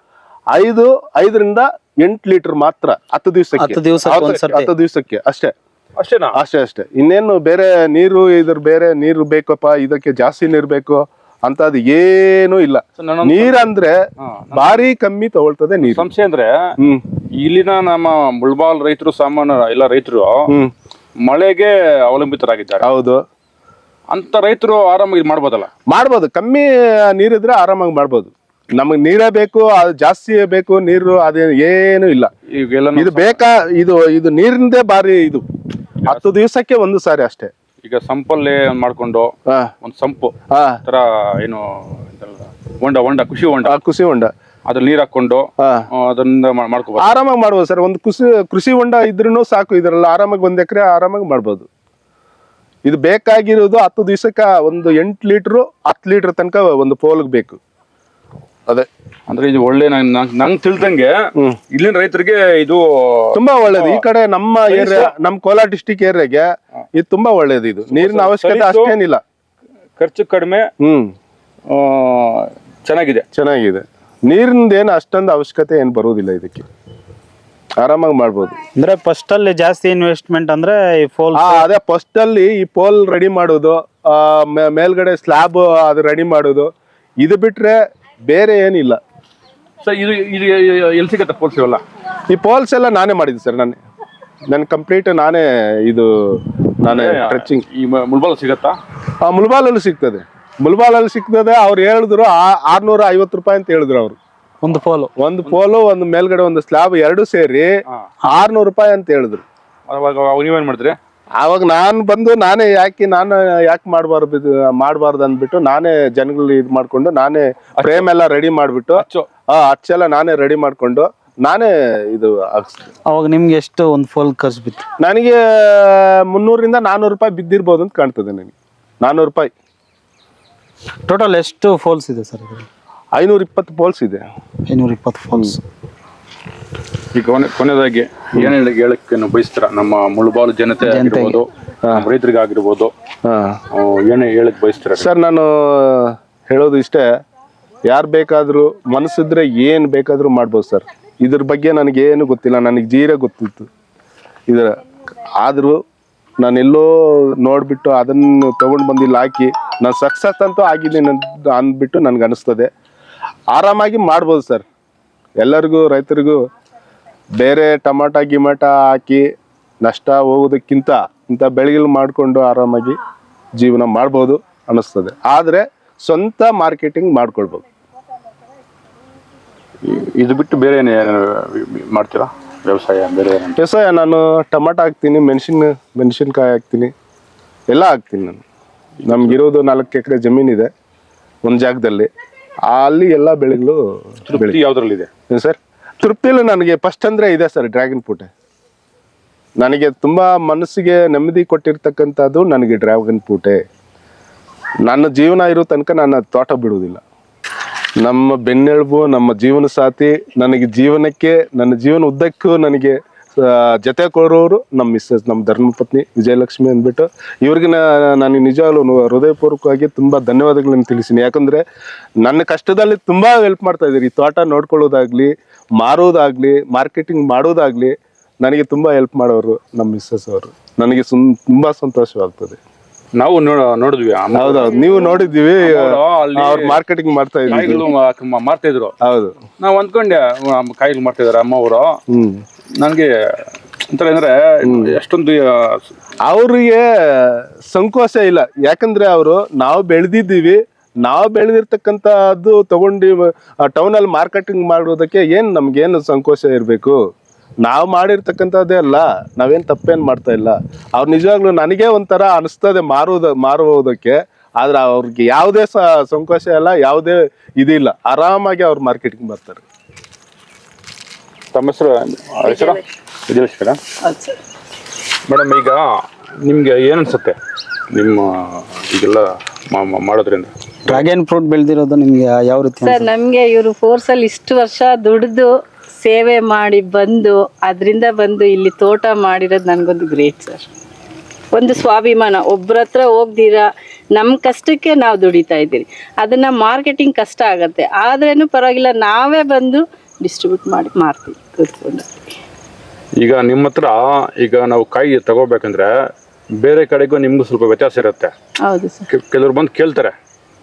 ಐದು ಐದರಿಂದ ಎಂಟು ಲೀಟರ್ ಮಾತ್ರ ಹತ್ತು ದಿವಸಕ್ಕೆ. ಹತ್ತು ದಿವ್ಸಕ್ಕೆ. ಹತ್ತು ದಿವಸಕ್ಕೆ ಅಷ್ಟೇ. ಅಷ್ಟೇನಾ? ಅಷ್ಟೇ ಅಷ್ಟೇ. ಇನ್ನೇನು ಬೇರೆ ನೀರು ಇದ್ರ ಬೇರೆ ನೀರು ಬೇಕಪ್ಪ ಇದಕ್ಕೆ ಜಾಸ್ತಿ ನೀರು ಬೇಕು ಅಂತ ಅದು ಏನು ಇಲ್ಲ. ನೀರ್ ನೀರಂದ್ರೆ ಭಾರಿ ಕಮ್ಮಿ ತಗೊಳ್ತದೆ ನೀರು. ಸಂಶಯ ಅಂದ್ರೆ ಹ್ಮ್. ಇಲ್ಲಿನ ನಮ್ಮ ಮುಳ್ಬಾಲ್ ರೈತರು ಸಾಮಾನ್ಯ ಎಲ್ಲ ರೈತರು ಹ್ಮ್. ಮಳೆಗೆ ಅವಲಂಬಿತರಾಗಿದ್ದಾರೆ. ಹೌದು. ಅಂತ ರೈತರು ಆರಾಮಾಗಿ ಇದ್ ಮಾಡ್ಬೋದಲ್ಲ? ಮಾಡ್ಬೋದು. ಕಮ್ಮಿ ನೀರಿದ್ರೆ ಆರಾಮಾಗಿ ಮಾಡ್ಬೋದು. ನಮಗೆ ನೀರೇ ಬೇಕು ಅದು ಜಾಸ್ತಿ ಬೇಕು ನೀರು ಅದೇ ಏನು ಇಲ್ಲ. ಈಗೆಲ್ಲ ಇದು ಬೇಕಾ ಇದು ಇದು ನೀರಿಂದೇ ಬಾರಿ ಇದು. ಹತ್ತು ದಿವಸಕ್ಕೆ ಒಂದು ಸಾರಿ ಅಷ್ಟೇ. ಈಗ ಸಂಪಲ್ಲಿ ಮಾಡ್ಕೊಂಡು ಒಂದು ಸಂಪು ತರ ಏನು ಹೊಂಡ ಹೊಂಡ ಖುಷಿ ಹೊಂಡ. ಖುಷಿ ಕೃಷಿ ಹೊಂಡ. ಅದ್ರ ನೀರ್ ಹಾಕೊಂಡು ಅದನ್ನ ಮಾ- ಆರಾಮಾಗಿ ಮಾಡ್ಬೋದು ಸರ್. ಒಂದು ಕೃಷಿ ಕೃಷಿ ಹೊಂಡ ಇದ್ರೂ ಸಾಕು ಇದ್ರಲ್ಲ ಆರಾಮಾಗಿ ಒಂದ್ ಎಕರೆ ಆರಾಮಾಗಿ ಮಾಡ್ಬೋದು. ಇದು ಬೇಕಾಗಿರೋದು ಹತ್ತು ದಿವಸಕ್ಕೆ ಒಂದು ಎಂಟು ಲೀಟ್ರು ಹತ್ತು ಲೀಟ್ರ್ ತನಕ ಒಂದು ಪೋಲ್ಗೆ ಬೇಕು. ಅದೇ. ಅಂದ್ರೆ ಇದು ಒಳ್ಳೆ ನಂಗೆ ತಿಳ್ದಂಗೆ ಹ್ಮ್. ಇಲ್ಲಿನ ರೈತರಿಗೆ ಇದು ತುಂಬಾ ಒಳ್ಳೇದು. ಈ ಕಡೆ ನಮ್ಮ ಏರಿಯಾ ನಮ್ಮ ಕೋಲಾರ ಡಿಸ್ಟಿಕ್ ಏರಿಯಾಗೆ ಇದು ತುಂಬಾ ಒಳ್ಳೇದು ಇದು. ನೀರಿನ ಅವಶ್ಯಕತೆ ಅಷ್ಟೇನಿಲ್ಲ. ಖರ್ಚು ಕಡಿಮೆ. ಹ್ಮ್. ಆ, ಚೆನ್ನಾಗಿದೆ. ಚೆನ್ನಾಗಿದೆ. ನೀರಿನ ಏನು ಅಷ್ಟೊಂದು ಅವಶ್ಯಕತೆ ಏನು ಬರುವುದಿಲ್ಲ ಇದಕ್ಕೆ. ಆರಾಮಾಗಿ ಮಾಡ್ಬೋದು. ಅಂದ್ರೆ ಫಸ್ಟ್ ಅಲ್ಲಿ ಜಾಸ್ತಿ ಇನ್ವೆಸ್ಟ್ಮೆಂಟ್ ಅಂದ್ರೆ ಈ ಪೋಲ್ ಆ ಅದೇ ಫಸ್ಟ್ ಅಲ್ಲಿ ಈ ಪೋಲ್ ರೆಡಿ ಮಾಡೋದು ಆ, ಮೇಲ್ಗಡೆ ಸ್ಲ್ಯಾಬ್ ಅದು ರೆಡಿ ಮಾಡೋದು ಇದು ಬಿಟ್ರೆ ಬೇರೆ ಏನಿಲ್ಲ. ಸರ್ ಇದು ಇದು ಎಲ್ಲಿ ಸಿಗತ್ತೆ ಪೋಲ್ಸ್ ಇವೆಲ್ಲ? ಈ ಪೋಲ್ಸ್ ಎಲ್ಲ ನಾನೇ ಮಾಡಿದ್ದೆ ಸರ್ ನಾನೇ. ನನ್ನ ಕಂಪ್ಲೀಟ್ ನಾನೇ ಇದು ನಾನೇ ಟ್ರೆಚಿಂಗ್ ಈ ಮ- ಮುಳ್ಬಾಲ್ ಸಿಗತ್ತಾ? ಆ ಮುಲ್ಬಾಲಲ್ಲಿ ಸಿಗ್ತದೆ. ಮುಲ್ಬಾಲಲ್ಲಿ ಸಿಗ್ತದೆ ಅವ್ರು ಹೇಳಿದ್ರು ಆ- ಆರ್ನೂರ ಐವತ್ತು ರೂಪಾಯಿ ಅಂತ ಹೇಳಿದ್ರು ಅವರು. ಒಂದು ಪೋಲು ಒಂದು ಪೋಲು ಒಂದು ಮೇಲ್ಗಡೆ ಒಂದು ಸ್ಲ್ಯಾಬ್ ಎರಡು ಸೇರಿ. ಆರ್ನೂರು ರೂಪಾಯಿ ಅಂತ ಹೇಳಿದ್ರು. ಅವಾಗ ಅವಾಗ ನೀವೇನ್ ಮಾಡಿದ್ರಿ? ಆವಾಗ ನಾನು ಬಂದು ನಾನೇ ಯಾಕೆ ನಾನು ಯಾಕೆ ಮಾಡಬಾರ್ದು ಮಾಡಬಾರ್ದು ಅಂದ್ಬಿಟ್ಟು ನಾನೇ ಜನಗಳು ಇದು ಮಾಡ್ಕೊಂಡು ನಾನೇ ಫ್ರೇಮ್ ಎಲ್ಲ ರೆಡಿ ಮಾಡಿಬಿಟ್ಟು ಆ ಅಚ್ಚೆಲ್ಲ ನಾನೇ ರೆಡಿ ಮಾಡ್ಕೊಂಡು ನಾನೇ ಇದು ಅವಾಗ ನಿಮ್ಗೆ ಎಷ್ಟು ಒಂದು ಫೋಲ್ ಖರ್ಚು ಬಿತ್ತು? ನನಗೆ ಮುನ್ನೂರಿಂದ ನಾನ್ನೂರು ರೂಪಾಯಿ ಬಿದ್ದಿರ್ಬೋದು ಅಂತ ಕಾಣ್ತದೆ ನನಗೆ. ನಾನ್ನೂರು ರೂಪಾಯಿ. ಟೋಟಲ್ ಎಷ್ಟು ಫೋಲ್ಸ್ ಇದೆ ಸರ್ ಐನೂರ ಇಪ್ಪತ್ತು ಫೋಲ್ಸ್ ಇದೆ. ಐನೂರ ಇಪ್ಪತ್ತು ಫೋಲ್ಸ್ ಈಗ ಕೊನೆ ಕೊನೆಯದಾಗಿ ಏನ್ ಹೇಳಿ ಹೇಳಕ್ಕೆ ನೀವು ಬಯಸ್ತೀರ? ನಮ್ಮ ಮುಳುಬಾಲು ಜನತೆ ಆಗಿರ್ಬೋದು ನಮ್ಮ ರೈತರಿಗಾಗಿರ್ಬೋದು ಆ, ಏನೇ ಹೇಳಕ್ ಬಯಸ್ತೀರ? ಸರ್ ನಾನು ಹೇಳೋದು ಇಷ್ಟೇ. ಯಾರು ಬೇಕಾದರೂ ಮನಸ್ಸಿದ್ರೆ ಏನು ಬೇಕಾದರೂ ಮಾಡ್ಬೋದು ಸರ್. ಇದ್ರ ಬಗ್ಗೆ ನನಗೇನು ಗೊತ್ತಿಲ್ಲ. ನನಗೆ ಜೀರ ಗೊತ್ತಿತ್ತು. ಇದರ ಆದರೂ ನಾನೆಲ್ಲೋ ನೋಡಿಬಿಟ್ಟು ಅದನ್ನು ತೊಗೊಂಡು ಬಂದು ಇಲ್ಲಿ ಹಾಕಿ ನಾನು ಸಕ್ಸಸ್ ಅಂತೂ ಆಗಿದ್ದೀನಿ ಅಂತ ಅಂದ್ಬಿಟ್ಟು ನನಗೆ ಅನಿಸ್ತದೆ. ಆರಾಮಾಗಿ ಮಾಡ್ಬೋದು ಸರ್. ಎಲ್ಲರಿಗೂ ರೈತರಿಗೂ ಬೇರೆ ಟಮಾಟ ಗಿಮಾಟ ಹಾಕಿ ನಷ್ಟ ಹೋಗೋದಕ್ಕಿಂತ ಇಂಥ ಬೆಳೆಗಳು ಮಾಡಿಕೊಂಡು ಆರಾಮಾಗಿ ಜೀವನ ಮಾಡ್ಬೋದು ಅನ್ನಿಸ್ತದೆ. ಆದರೆ ಸ್ವಂತ ಮಾರ್ಕೆಟಿಂಗ್ ಮಾಡ್ಕೊಳ್ಬೋದು. ಇದು ಬಿಟ್ಟು ಬೇರೆ ಏನು ಮಾಡ್ತೀರಾ? ವ್ಯವಸಾಯ ಬೇರೆ ವ್ಯವಸಾಯ ನಾನು ಟಮಾಟ ಹಾಕ್ತೀನಿ ಮೆಣಸಿನ ಮೆಣಸಿನ್ಕಾಯಿ ಹಾಕ್ತೀನಿ ಎಲ್ಲ ಹಾಕ್ತೀನಿ ನಾನು. ನಮ್ಗಿರೋದು ನಾಲ್ಕು ಎಕರೆ ಜಮೀನಿದೆ ಒಂದು ಜಾಗದಲ್ಲಿ. ಅಲ್ಲಿ ಎಲ್ಲ ಬೆಳೆಗಳು ತೃಪ್ತಿ ಯಾವ್ದ್ರಲ್ಲಿದೆ? ಸರ್? ತೃಪ್ತಿಲು ನನಗೆ ಫಸ್ಟ್ ಅಂದರೆ ಇದೆ ಸರ್ ಡ್ರ್ಯಾಗನ್ ಫ್ರೂಟ್ ನನಗೆ ತುಂಬ ಮನಸ್ಸಿಗೆ ನೆಮ್ಮದಿ ಕೊಟ್ಟಿರ್ತಕ್ಕಂಥದ್ದು ನನಗೆ ಡ್ರ್ಯಾಗನ್ ಫ್ರೂಟೆ ನನ್ನ ಜೀವನ ಇರೋ ತನಕ ನಾನು ತೋಟ ಬಿಡುವುದಿಲ್ಲ. ನಮ್ಮ ಬೆನ್ನೆಲುಬು, ನಮ್ಮ ಜೀವನ ಸಾಥಿ, ನನಗೆ ಜೀವನಕ್ಕೆ, ನನ್ನ ಜೀವನ ಉದ್ದಕ್ಕೂ ನನಗೆ ಜೊತೆ ಕೊಡೋರು ನಮ್ಮ ಮಿಸ್ಸಸ್ ನಮ್ಮ ಧರ್ಮಪತ್ನಿ ವಿಜಯಲಕ್ಷ್ಮಿ ಅಂದ್ಬಿಟ್ಟು ಇವ್ರಿಗೆ ನಾನು ನಿಜವಾಗ್ಲೂ ಹೃದಯಪೂರ್ವಕವಾಗಿ ತುಂಬ ಧನ್ಯವಾದಗಳನ್ನು ತಿಳಿಸ್ತೀನಿ. ಯಾಕಂದರೆ ನನ್ನ ಕಷ್ಟದಲ್ಲಿ ತುಂಬ ಹೆಲ್ಪ್ ಮಾಡ್ತಾ ಇದ್ದೀರಿ. ಈ ತೋಟ ನೋಡ್ಕೊಳ್ಳೋದಾಗ್ಲಿ ಮಾರೋದಾಗ್ಲಿ ಮಾರ್ಕೆಟಿಂಗ್ ಮಾಡೋದಾಗ್ಲಿ ನನಗೆ ತುಂಬ ಹೆಲ್ಪ್ ಮಾಡೋರು ನಮ್ಮ ಮಿಸ್ಸಸ್ ಅವರು. ನನಗೆ ಸುಮ್ ತುಂಬ ಸಂತೋಷವಾಗ್ತದೆ. ನಾವು ನೋಡ ನೋಡಿದ್ವಿ. ಹೌದೌದು. ನೀವು ನೋಡಿದ್ವಿ ಅವರು ಮಾರ್ಕೆಟಿಂಗ್ ಮಾಡ್ತಾ ಇದ್ರು ಮಾಡ್ತಾ ಮಾರ್ತಾ ಇದ್ರು ಹೌದು. ನಾವು ಅಂದ್ಕೊಂಡೆ ಕಾಯಿಲ್ ಕಾಯಿಗಳು ಮಾಡ್ತಾ ಇದಾರೆ ಅಮ್ಮ ಅವರು. ಹ್ಮ್. ನನಗೆ ಒಂಥರ ಅಂದ್ರೆ ಎಷ್ಟೊಂದು ಅವರಿಗೆ ಅವ್ರಿಗೆ ಸಂಕೋಚ ಇಲ್ಲ. ಯಾಕಂದ್ರೆ ಅವರು, ನಾವು ಬೆಳೆದಿದ್ದೀವಿ. ನಾವು ಬೆಳೆದಿರ್ತಕ್ಕಂಥದ್ದು ತಗೊಂಡು ಟೌನಲ್ಲಿ ಮಾರ್ಕೆಟಿಂಗ್ ಮಾಡೋದಕ್ಕೆ ಏನು ನಮ್ಗೇನು ಸಂಕೋಚ ಇರಬೇಕು? ನಾವು ಮಾಡಿರ್ತಕ್ಕಂಥದ್ದೇ ಅಲ್ಲ. ನಾವೇನು ತಪ್ಪೇನು ಮಾಡ್ತಾ ಇಲ್ಲ. ಅವ್ರು ನಿಜವಾಗ್ಲೂ ನನಗೆ ಒಂಥರ ಅನಿಸ್ತದೆ ಮಾರುವುದ ಮಾರುವುದಕ್ಕೆ. ಆದ್ರೆ ಅವ್ರಿಗೆ ಯಾವುದೇ ಸಂಕೋಚ ಇಲ್ಲ, ಯಾವುದೇ ಇದಿಲ್ಲ. ಆರಾಮಾಗಿ ಅವ್ರು ಮಾರ್ಕೆಟಿಂಗ್ ಬರ್ತಾರೆ ತಮ್ಮ ಹೆಸರು ಹೆಸರು? ವಿಜಯಲಕ್ಷ್ಮೀರ ಹೌದು ಮೇಡಮ್ ಈಗ ನಿಮ್ಗೆ ಏನು ಅನ್ಸುತ್ತೆ ನಿಮ್ಮ ಈಗೆಲ್ಲ ಮಾ- ಮಾ- ಮಾಡೋದ್ರಿಂದ? ಡ್ರ್ಯಾಗನ್ ಫ್ರೂಟ್ ಬೆಳೆದಿರೋದು ನಿಮ್ಗೆ ಯಾವ ರೀತಿ ಸರ್ ನಮಗೆ ಇವರು ಫೋರ್ಸಲ್ಲಿ ಇಷ್ಟು ವರ್ಷ ದುಡಿದು ಸೇವೆ ಮಾಡಿ ಬಂದು ಅದರಿಂದ ಬಂದು ಇಲ್ಲಿ ತೋಟ ಮಾಡಿರೋದು ನನಗೊಂದು ಗ್ರೇಟ್ ಸರ್. ಒಂದು ಸ್ವಾಭಿಮಾನ. ಒಬ್ರ ಹತ್ರ ಹೋಗ್ದಿರಾ ನಮ್ಮ ಕಷ್ಟಕ್ಕೆ ನಾವು ದುಡಿತಾ ಇದ್ದೀರಿ. ಅದನ್ನು ಮಾರ್ಕೆಟಿಂಗ್ ಕಷ್ಟ ಆಗುತ್ತೆ. ಆದ್ರೇನು ಪರವಾಗಿಲ್ಲ ನಾವೇ ಬಂದು ಡಿಸ್ಟ್ರಿಬ್ಯೂಟ್ ಮಾಡಿ ಮಾರ್ತೀವಿ ಕೂತ್ಕೊಂಡು ಈಗ ನಿಮ್ಮ ಹತ್ರ ಈಗ ನಾವು ಕಾಯಿ ತಗೋಬೇಕಂದ್ರೆ ಬೇರೆ ಕಡೆಗೂ ನಿಮ್ಗೂ ಸ್ವಲ್ಪ ವ್ಯತ್ಯಾಸ ಇರುತ್ತೆ. ಹೌದು ಸರ್. ಕೆ- ಕೆಲವ್ರು ಬಂದು ಕೇಳ್ತಾರೆ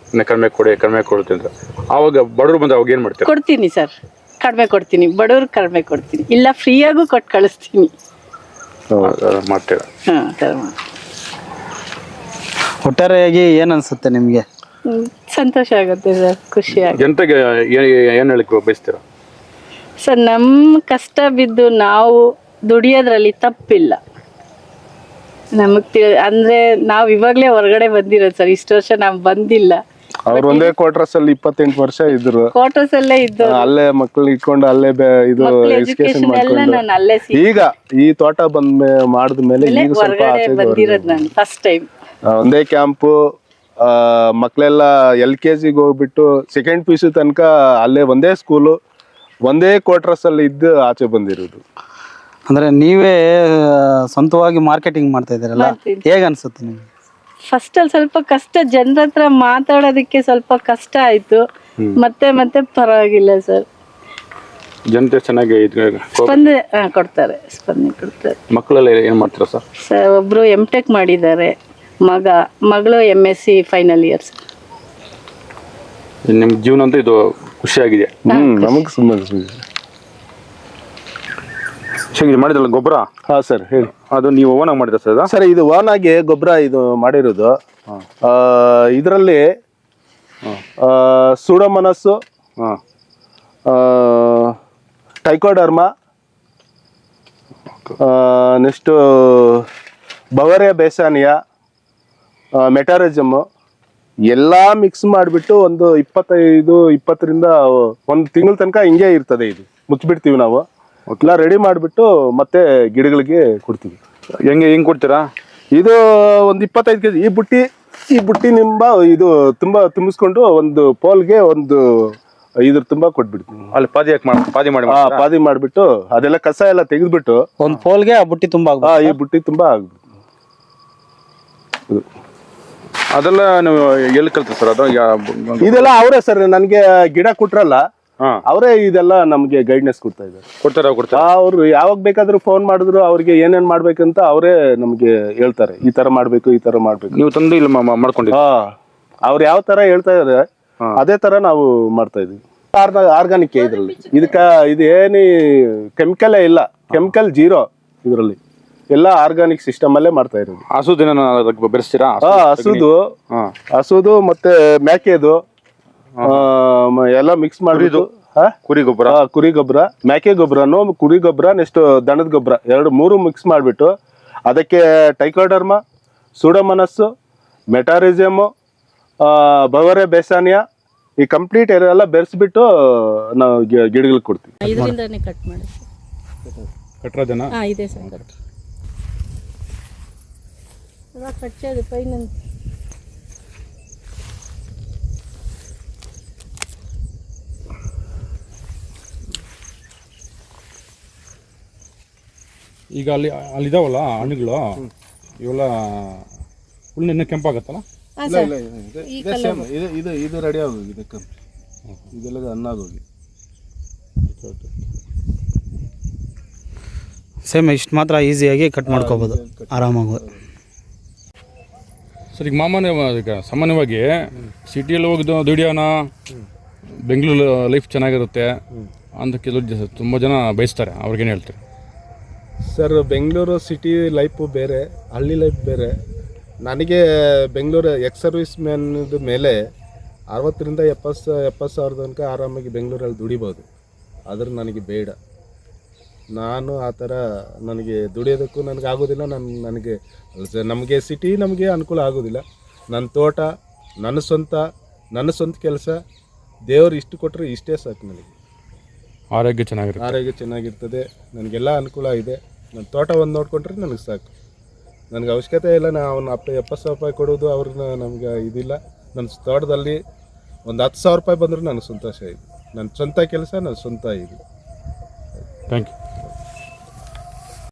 ಇನ್ನ ಕಡಿಮೆ ಕೊಡಿ ಕಡಿಮೆ ಕೊಡುತ್ತೆ ಅಂತ. ಆವಾಗ ಬಡವರು ಬಂದು ಅವಾಗ ಏನ್ ಮಾಡ್ತೀವಿ ಕೊಡ್ತೀನಿ ಸರ್ ಕಡಿಮೆ ಕೊಡ್ತೀನಿ ಬಡವ್ರಿಗೆ ಕಡಿಮೆ ಕೊಡ್ತೀನಿ. ಇಲ್ಲ ಫ್ರೀಯಾಗೂ ಕೊಟ್ಟು ಕಳಿಸ್ತೀನಿ. ಮಾಡ್ತೀರಾ. ಹಾಂ ಒಟ್ಟಾರೆಯಾಗಿ ಏನು ಅನ್ಸುತ್ತೆ ನಿಮಗೆ? ಸಂತೋಷ ಆಗುತ್ತೆ ಸರ್ ಖುಷಿ ಆಗುತ್ತೆ. ಜನತೆಗೆ ಏನು ಹೇಳಕ್ಕೆ ಬಯಸ್ತೀರಾ? ಸರ್ ನಮ್ಮ ಕಷ್ಟ ಬಿದ್ದು ನಾವು ದುಡಿಯೋದ್ರಲ್ಲಿ ತಪ್ಪಿಲ್ಲ. ನಮಗ್ ತಿಳ ಅಂದ್ರೆ ನಾವು ಇವಾಗ್ಲೇ ಹೊರಗಡೆ ಬಂದಿರೋದು ಸರ್ ಇಷ್ಟು ವರ್ಷ ನಾವು ಬಂದಿಲ್ಲ. ಅವ್ರು ಒಂದೇ ಕ್ವಾರ್ಟರ್ಸ್ ಅಲ್ಲಿ ಇಪ್ಪತ್ತೆಂಟು ವರ್ಷ ಇದ್ರು. ಕ್ವಾರ್ಟರ್ಸ್ ಅಲ್ಲೇ ಇದ್ದು ಅಲ್ಲೇ ಮಕ್ಳು ಇಟ್ಕೊಂಡು ಅಲ್ಲೇ ಬೆ- ಇದು ಮಕ್ಳ ಎಜುಕೇಶನ್ ಎಜುಕೇಶನ್ ಎಲ್ಲ ಮಾಡ್ಕೊಂಡು. ನಾನು ಅಲ್ಲೇ ಸಿ ಈಗ ಈ ತೋಟ ಬಂದ ಮಾಡಿದ ಮೇಲೆ ಈಗ ಸ್ವಲ್ಪ ಹೊರಗಡೆ ಆಚೆಗೆ ಬಂದಿರೋದು ನಾನು ಫಸ್ಟ್ ಟೈಮ್ ಆ, ಒಂದೇ ಕ್ಯಾಂಪು ಮಕ್ಕಳೆಲ್ಲ ಎಲ್ ಕೆ ಜಿಗೆ ಹೋಗ್ಬಿಟ್ಟು ಸೆಕೆಂಡ್ ಪಿ ಯು ಸಿ ತನಕ ಅಲ್ಲೇ ಒಂದೇ ಸ್ಕೂಲು ಒಂದೇ ಕ್ವಾರ್ಟರ್ಸ್ ಅಲ್ಲಿ ಇದ್ದು ಆಚೆ ಬಂದಿರೋದು. ಅಂದ್ರೆ ನೀವೇ ಸ್ವಂತವಾಗಿ ಮಾರ್ಕೆಟಿಂಗ್ ಮಾಡ್ತಾ ಇದ್ದೀರಲ್ಲ? ಹೇಗ ಅನ್ಸುತ್ತೆ ನಿಮ್ಗೆ? ಫಸ್ಟ್ ಅಲ್ಲಿ ಸ್ವಲ್ಪ ಕಷ್ಟ ಜನರ ಹತ್ರ ಮಾತಾಡೋದಕ್ಕೆ ಸ್ವಲ್ಪ ಕಷ್ಟ ಆಯ್ತು. ಮತ್ತೆ ಮತ್ತೆ ಪರವಾಗಿಲ್ಲ ಸರ್ ಜನತೆ ಚೆನ್ನಾಗಿ ಸ್ಪಂದನೆ ಹಾ, ಕೊಡ್ತಾರೆ. ಸ್ಪಂದನೆ ಕೊಡ್ತಾರೆ. ಮಕ್ಕಳೆಲ್ಲ ಏನು ಮಾಡ್ತೀರಾ ಸರ್ ಸರ್ ಒಬ್ರು ಎಂ ಟೆಕ್ ಮಾಡಿದ್ದಾರೆ. ಮಗ ಮಗಳು M S C final years ನಿಮ್ಮ ಜೀವನ ಅಂತ ಇದು ಖುಷಿಯಾಗಿದೆ. ಹ್ಮ್ ನಮಗ್ ಸುಮ್ಮನೆ ಮಾಡಿದಲ್ಲ ಇದು ಮಾಡಿದ್ರಲ್ಲ ಗೊಬ್ಬರ? ಹಾ ಸರ್ ಹೇಳಿ. ಅದು ನೀವು ಓನ್ ಆಗಿ ಮಾಡಿದ ಸರ್ ಸರ್ ಇದು ಓನ್ ಆಗಿ ಗೊಬ್ಬರ ಇದು ಮಾಡಿರೋದು. ಇದರಲ್ಲಿ ಸುಡಮನಸ್ಸು ಹಾಂ. ಟೈಕೋಡರ್ಮ ನೆಕ್ಸ್ಟು ಬವರೆ ಬೇಸಾನಿಯ ಮೆಟಾರಿಸಮ್ ಎಲ್ಲ ಮಿಕ್ಸ್ ಮಾಡಿಬಿಟ್ಟು ಒಂದು ಇಪ್ಪತ್ತೈದು ಇಪ್ಪತ್ತರಿಂದ ಒಂದು ತಿಂಗಳ ತನಕ ಹಿಂಗೆ ಇರ್ತದೆ ಇದು. ಮುಚ್ಚಿಬಿಡ್ತೀವಿ ನಾವು. ಎಲ್ಲ ರೆಡಿ ಮಾಡಿಬಿಟ್ಟು ಮತ್ತೆ ಗಿಡಗಳಿಗೆ ಕೊಡ್ತೀವಿ. ಹೆಂಗೆ ಹೆಂಗೆ ಕೊಡ್ತೀರಾ? ಇದು ಒಂದು ಇಪ್ಪತ್ತೈದು ಕೆಜಿ. ಈ ಬುಟ್ಟಿ ಈ ಬುಟ್ಟಿ ನಿಂಬ ಇದು ತುಂಬಾ ತುಂಬಿಸ್ಕೊಂಡು ಒಂದು ಪೋಲ್ಗೆ ಒಂದು ಇದ್ರ ತುಂಬ ಕೊಟ್ಬಿಡ್ತೀವಿ. ಅಲ್ಲಿ ಪಾದಿ ಯಾಕೆ ಮಾಡಿ ಪಾದಿ ಮಾಡಿ ಹಾ ಪಾದಿ ಮಾಡಿಬಿಟ್ಟು ಅದೆಲ್ಲ ಕಸ ಎಲ್ಲ ತೆಗೆದ್ಬಿಟ್ಟು ಒಂದು ಪೋಲ್ಗೆ ಆ ಬುಟ್ಟಿ ತುಂಬ ಆ, ಈ ಬುಟ್ಟಿ ತುಂಬಾ ಆಗ್ಬಿಡ್ತು. ಇದು. ಅದೆಲ್ಲ ನೀವು ಎಲ್ಲಿ ಕಲ್ತ ಸರ್? ಅದು ಇದೆಲ್ಲ ಅವರೇ ಸರ್ ನನಗೆ ಗಿಡ ಕೊಟ್ರಲ್ಲ ಅವರೇ ಇದೆಲ್ಲ ನಮಗೆ ಗೈಡ್ನೆಸ್ ಕೊಡ್ತಾ ಇದ್ದಾರೆ. ಕೊಡ್ತಾರೆ ಕೊಡ್ತಾರೆ? ಅವರು ಯಾವಾಗ ಬೇಕಾದ್ರೂ ಫೋನ್ ಮಾಡಿದ್ರು ಅವ್ರಿಗೆ ಏನೇನ್ ಮಾಡ್ಬೇಕಂತ ಅವರೇ ನಮ್ಗೆ ಹೇಳ್ತಾರೆ. ಈ ತರ ಮಾಡ್ಬೇಕು ಈ ತರ ಮಾಡ್ಬೇಕು. ನೀವು ತಂದು ಇಲ್ಲಿ ಮಾಡ್ಕೊಂಡು ಅವ್ರು ಯಾವ ತರ ಹೇಳ್ತಾ ಇದಾರೆ ಅದೇ ತರ ನಾವು ಮಾಡ್ತಾ ಇದೀವಿ. ಆರ್ಗಾನಿಕ್ ಇದ್ರಲ್ಲಿ. ಇದಕ್ಕ ಇದು ಕೆಮಿಕಲ್ ಕೆಮಿಕಲೇ ಇಲ್ಲ. ಕೆಮಿಕಲ್ ಜೀರೋ ಇದರಲ್ಲಿ. ಎಲ್ಲ ಆರ್ಗಾನಿಕ್ ಸಿಸ್ಟಮ್ ಅಲ್ಲೇ ಮಾಡ್ತಾ ಇರೋದು. ಹಸು ದಿನ ಅದಕ್ಕೆ ಬೆರೆಸ್ತೀರಾ? ಹಾ ಹಸುದು. ಹಾ. ಹಸುದು ಮತ್ತೆ ಮೇಕೆದು ಆ, ಮ- ಎಲ್ಲ ಮಿಕ್ಸ್ ಮಾಡಿದ್ದು ಕುರಿ ಗೊಬ್ಬರ. ಕುರಿ ಗೊಬ್ಬರ. ಮೇಕೆ ಗೊಬ್ಬರನು ಕುರಿ ಗೊಬ್ಬರ ನೆಕ್ಸ್ಟ್ ದನದ ಗೊಬ್ಬರ. ಎರಡು ಮೂರು ಮಿಕ್ಸ್ ಮಾಡಿಬಿಟ್ಟು ಅದಕ್ಕೆ ಟೈಕೋಡರ್ಮ ಸುಡಮನಸ್ಸು ಮೆಟಾರಿಸಮು ಬವರೆ ಬೇಸಾನಿಯ ಈ ಕಂಪ್ಲೀಟ್ ಎಲ್ಲ ಬೆರೆಸ್ಬಿಟ್ಟು ನಾವು ಗಿಡಗಳಿಗೆ ಕೊಡ್ತೀವಿ. ಇದರಿಂದಾನೇ ಕಟ್ ಮಾಡಿ ಕಟ್ರದನ ಹಾ ಇದೆ ಸರ್. ಕಟ್ ಕಚ್ಚೋದು ಪೈನ ಈಗ ಅಲ್ಲಿ ಅಲ್ಲಿದಾವಲ್ಲ ಹಣ್ಣುಗಳು? ಇವೆಲ್ಲ ಹುಲ್ಲು ಇನ್ನೂ ಕೆಂಪಾಗತ್ತಲ್ಲ? ಇದು ಇದು ಇದು ರೆಡಿ ಆಗೋಗಿ ಇದಕ್ಕೆ ಇದೆಲ್ಲ ಅನ್ನ ಆಗೋಗಿ ಸೇಮ್ ಇಷ್ಟು ಮಾತ್ರ ಈಸಿಯಾಗಿ ಕಟ್ ಮಾಡ್ಕೋಬೋದು. ಆರಾಮಾಗಿ. ಸರ್, ಈಗ ಮಾಮೂಲಿ ಈಗ ಸಾಮಾನ್ಯವಾಗಿ ಸಿಟಿಯಲ್ಲಿ ಹೋಗಿದ್ದು ದುಡಿಯೋಣ, ಬೆಂಗಳೂರು ಲೈಫ್ ಚೆನ್ನಾಗಿರುತ್ತೆ ಅಂತ ಕೆಲವು ತುಂಬ ಜನ ಬಯಸ್ತಾರೆ, ಅವ್ರಿಗೇನು ಹೇಳ್ತಾರೆ? ಸರ್, ಬೆಂಗಳೂರು ಸಿಟಿ ಲೈಫು ಬೇರೆ, ಹಳ್ಳಿ ಲೈಫ್ ಬೇರೆ. ನನಗೆ ಬೆಂಗಳೂರು ಎಕ್ಸ್ ಸರ್ವಿಸ್ ಮ್ಯಾನ್ದ ಮೇಲೆ ಅರವತ್ತರಿಂದ ಎಪ್ಪತ್ತು ಎಪ್ಪತ್ತು ಸಾವಿರದ ತನಕ ಆರಾಮಾಗಿ ಬೆಂಗಳೂರಲ್ಲಿ ದುಡಿಬೋದು. ಆದರೆ ನನಗೆ ಬೇಡ. ನಾನು ಆ ಥರ ನನಗೆ ದುಡಿಯೋದಕ್ಕೂ ನನಗೆ ಆಗೋದಿಲ್ಲ. ನನ್ನ ನನಗೆ ನಮಗೆ ಸಿಟಿ ನಮಗೆ ಅನುಕೂಲ ಆಗೋದಿಲ್ಲ. ನನ್ನ ತೋಟ ನನ್ನ ಸ್ವಂತ ನನ್ನ ಸ್ವಂತ ಕೆಲಸ. ದೇವರು ಇಷ್ಟು ಕೊಟ್ಟರೆ ಇಷ್ಟೇ ಸಾಕು ನನಗೆ. ಆರೋಗ್ಯ ಚೆನ್ನಾಗಿರುತ್ತೆ. ಆರೋಗ್ಯ ಚೆನ್ನಾಗಿರ್ತದೆ. ನನಗೆಲ್ಲ ಅನುಕೂಲ ಇದೆ. ನನ್ನ ತೋಟ ಒಂದು ನೋಡ್ಕೊಂಡ್ರೆ ನನಗೆ ಸಾಕು. ನನಗೆ ಅವಶ್ಯಕತೆ ಇಲ್ಲ. ನಾನು ಅವ್ನ ಅಪ್ಪ ಎಪ್ಪತ್ತು ಸಾವಿರ ರೂಪಾಯಿ ಕೊಡೋದು ಅವ್ರನ್ನ ನಮ್ಗೆ ಇದಿಲ್ಲ. ನನ್ನ ತೋಟದಲ್ಲಿ ಒಂದು ಹತ್ತು ಸಾವಿರ ರೂಪಾಯಿ ಬಂದರೂ ನನಗೆ ಸಂತೋಷ ಇದೆ. ನನ್ನ ಸ್ವಂತ ಕೆಲಸ ನನ್ನ ಸ್ವಂತ ಇದು. Thank you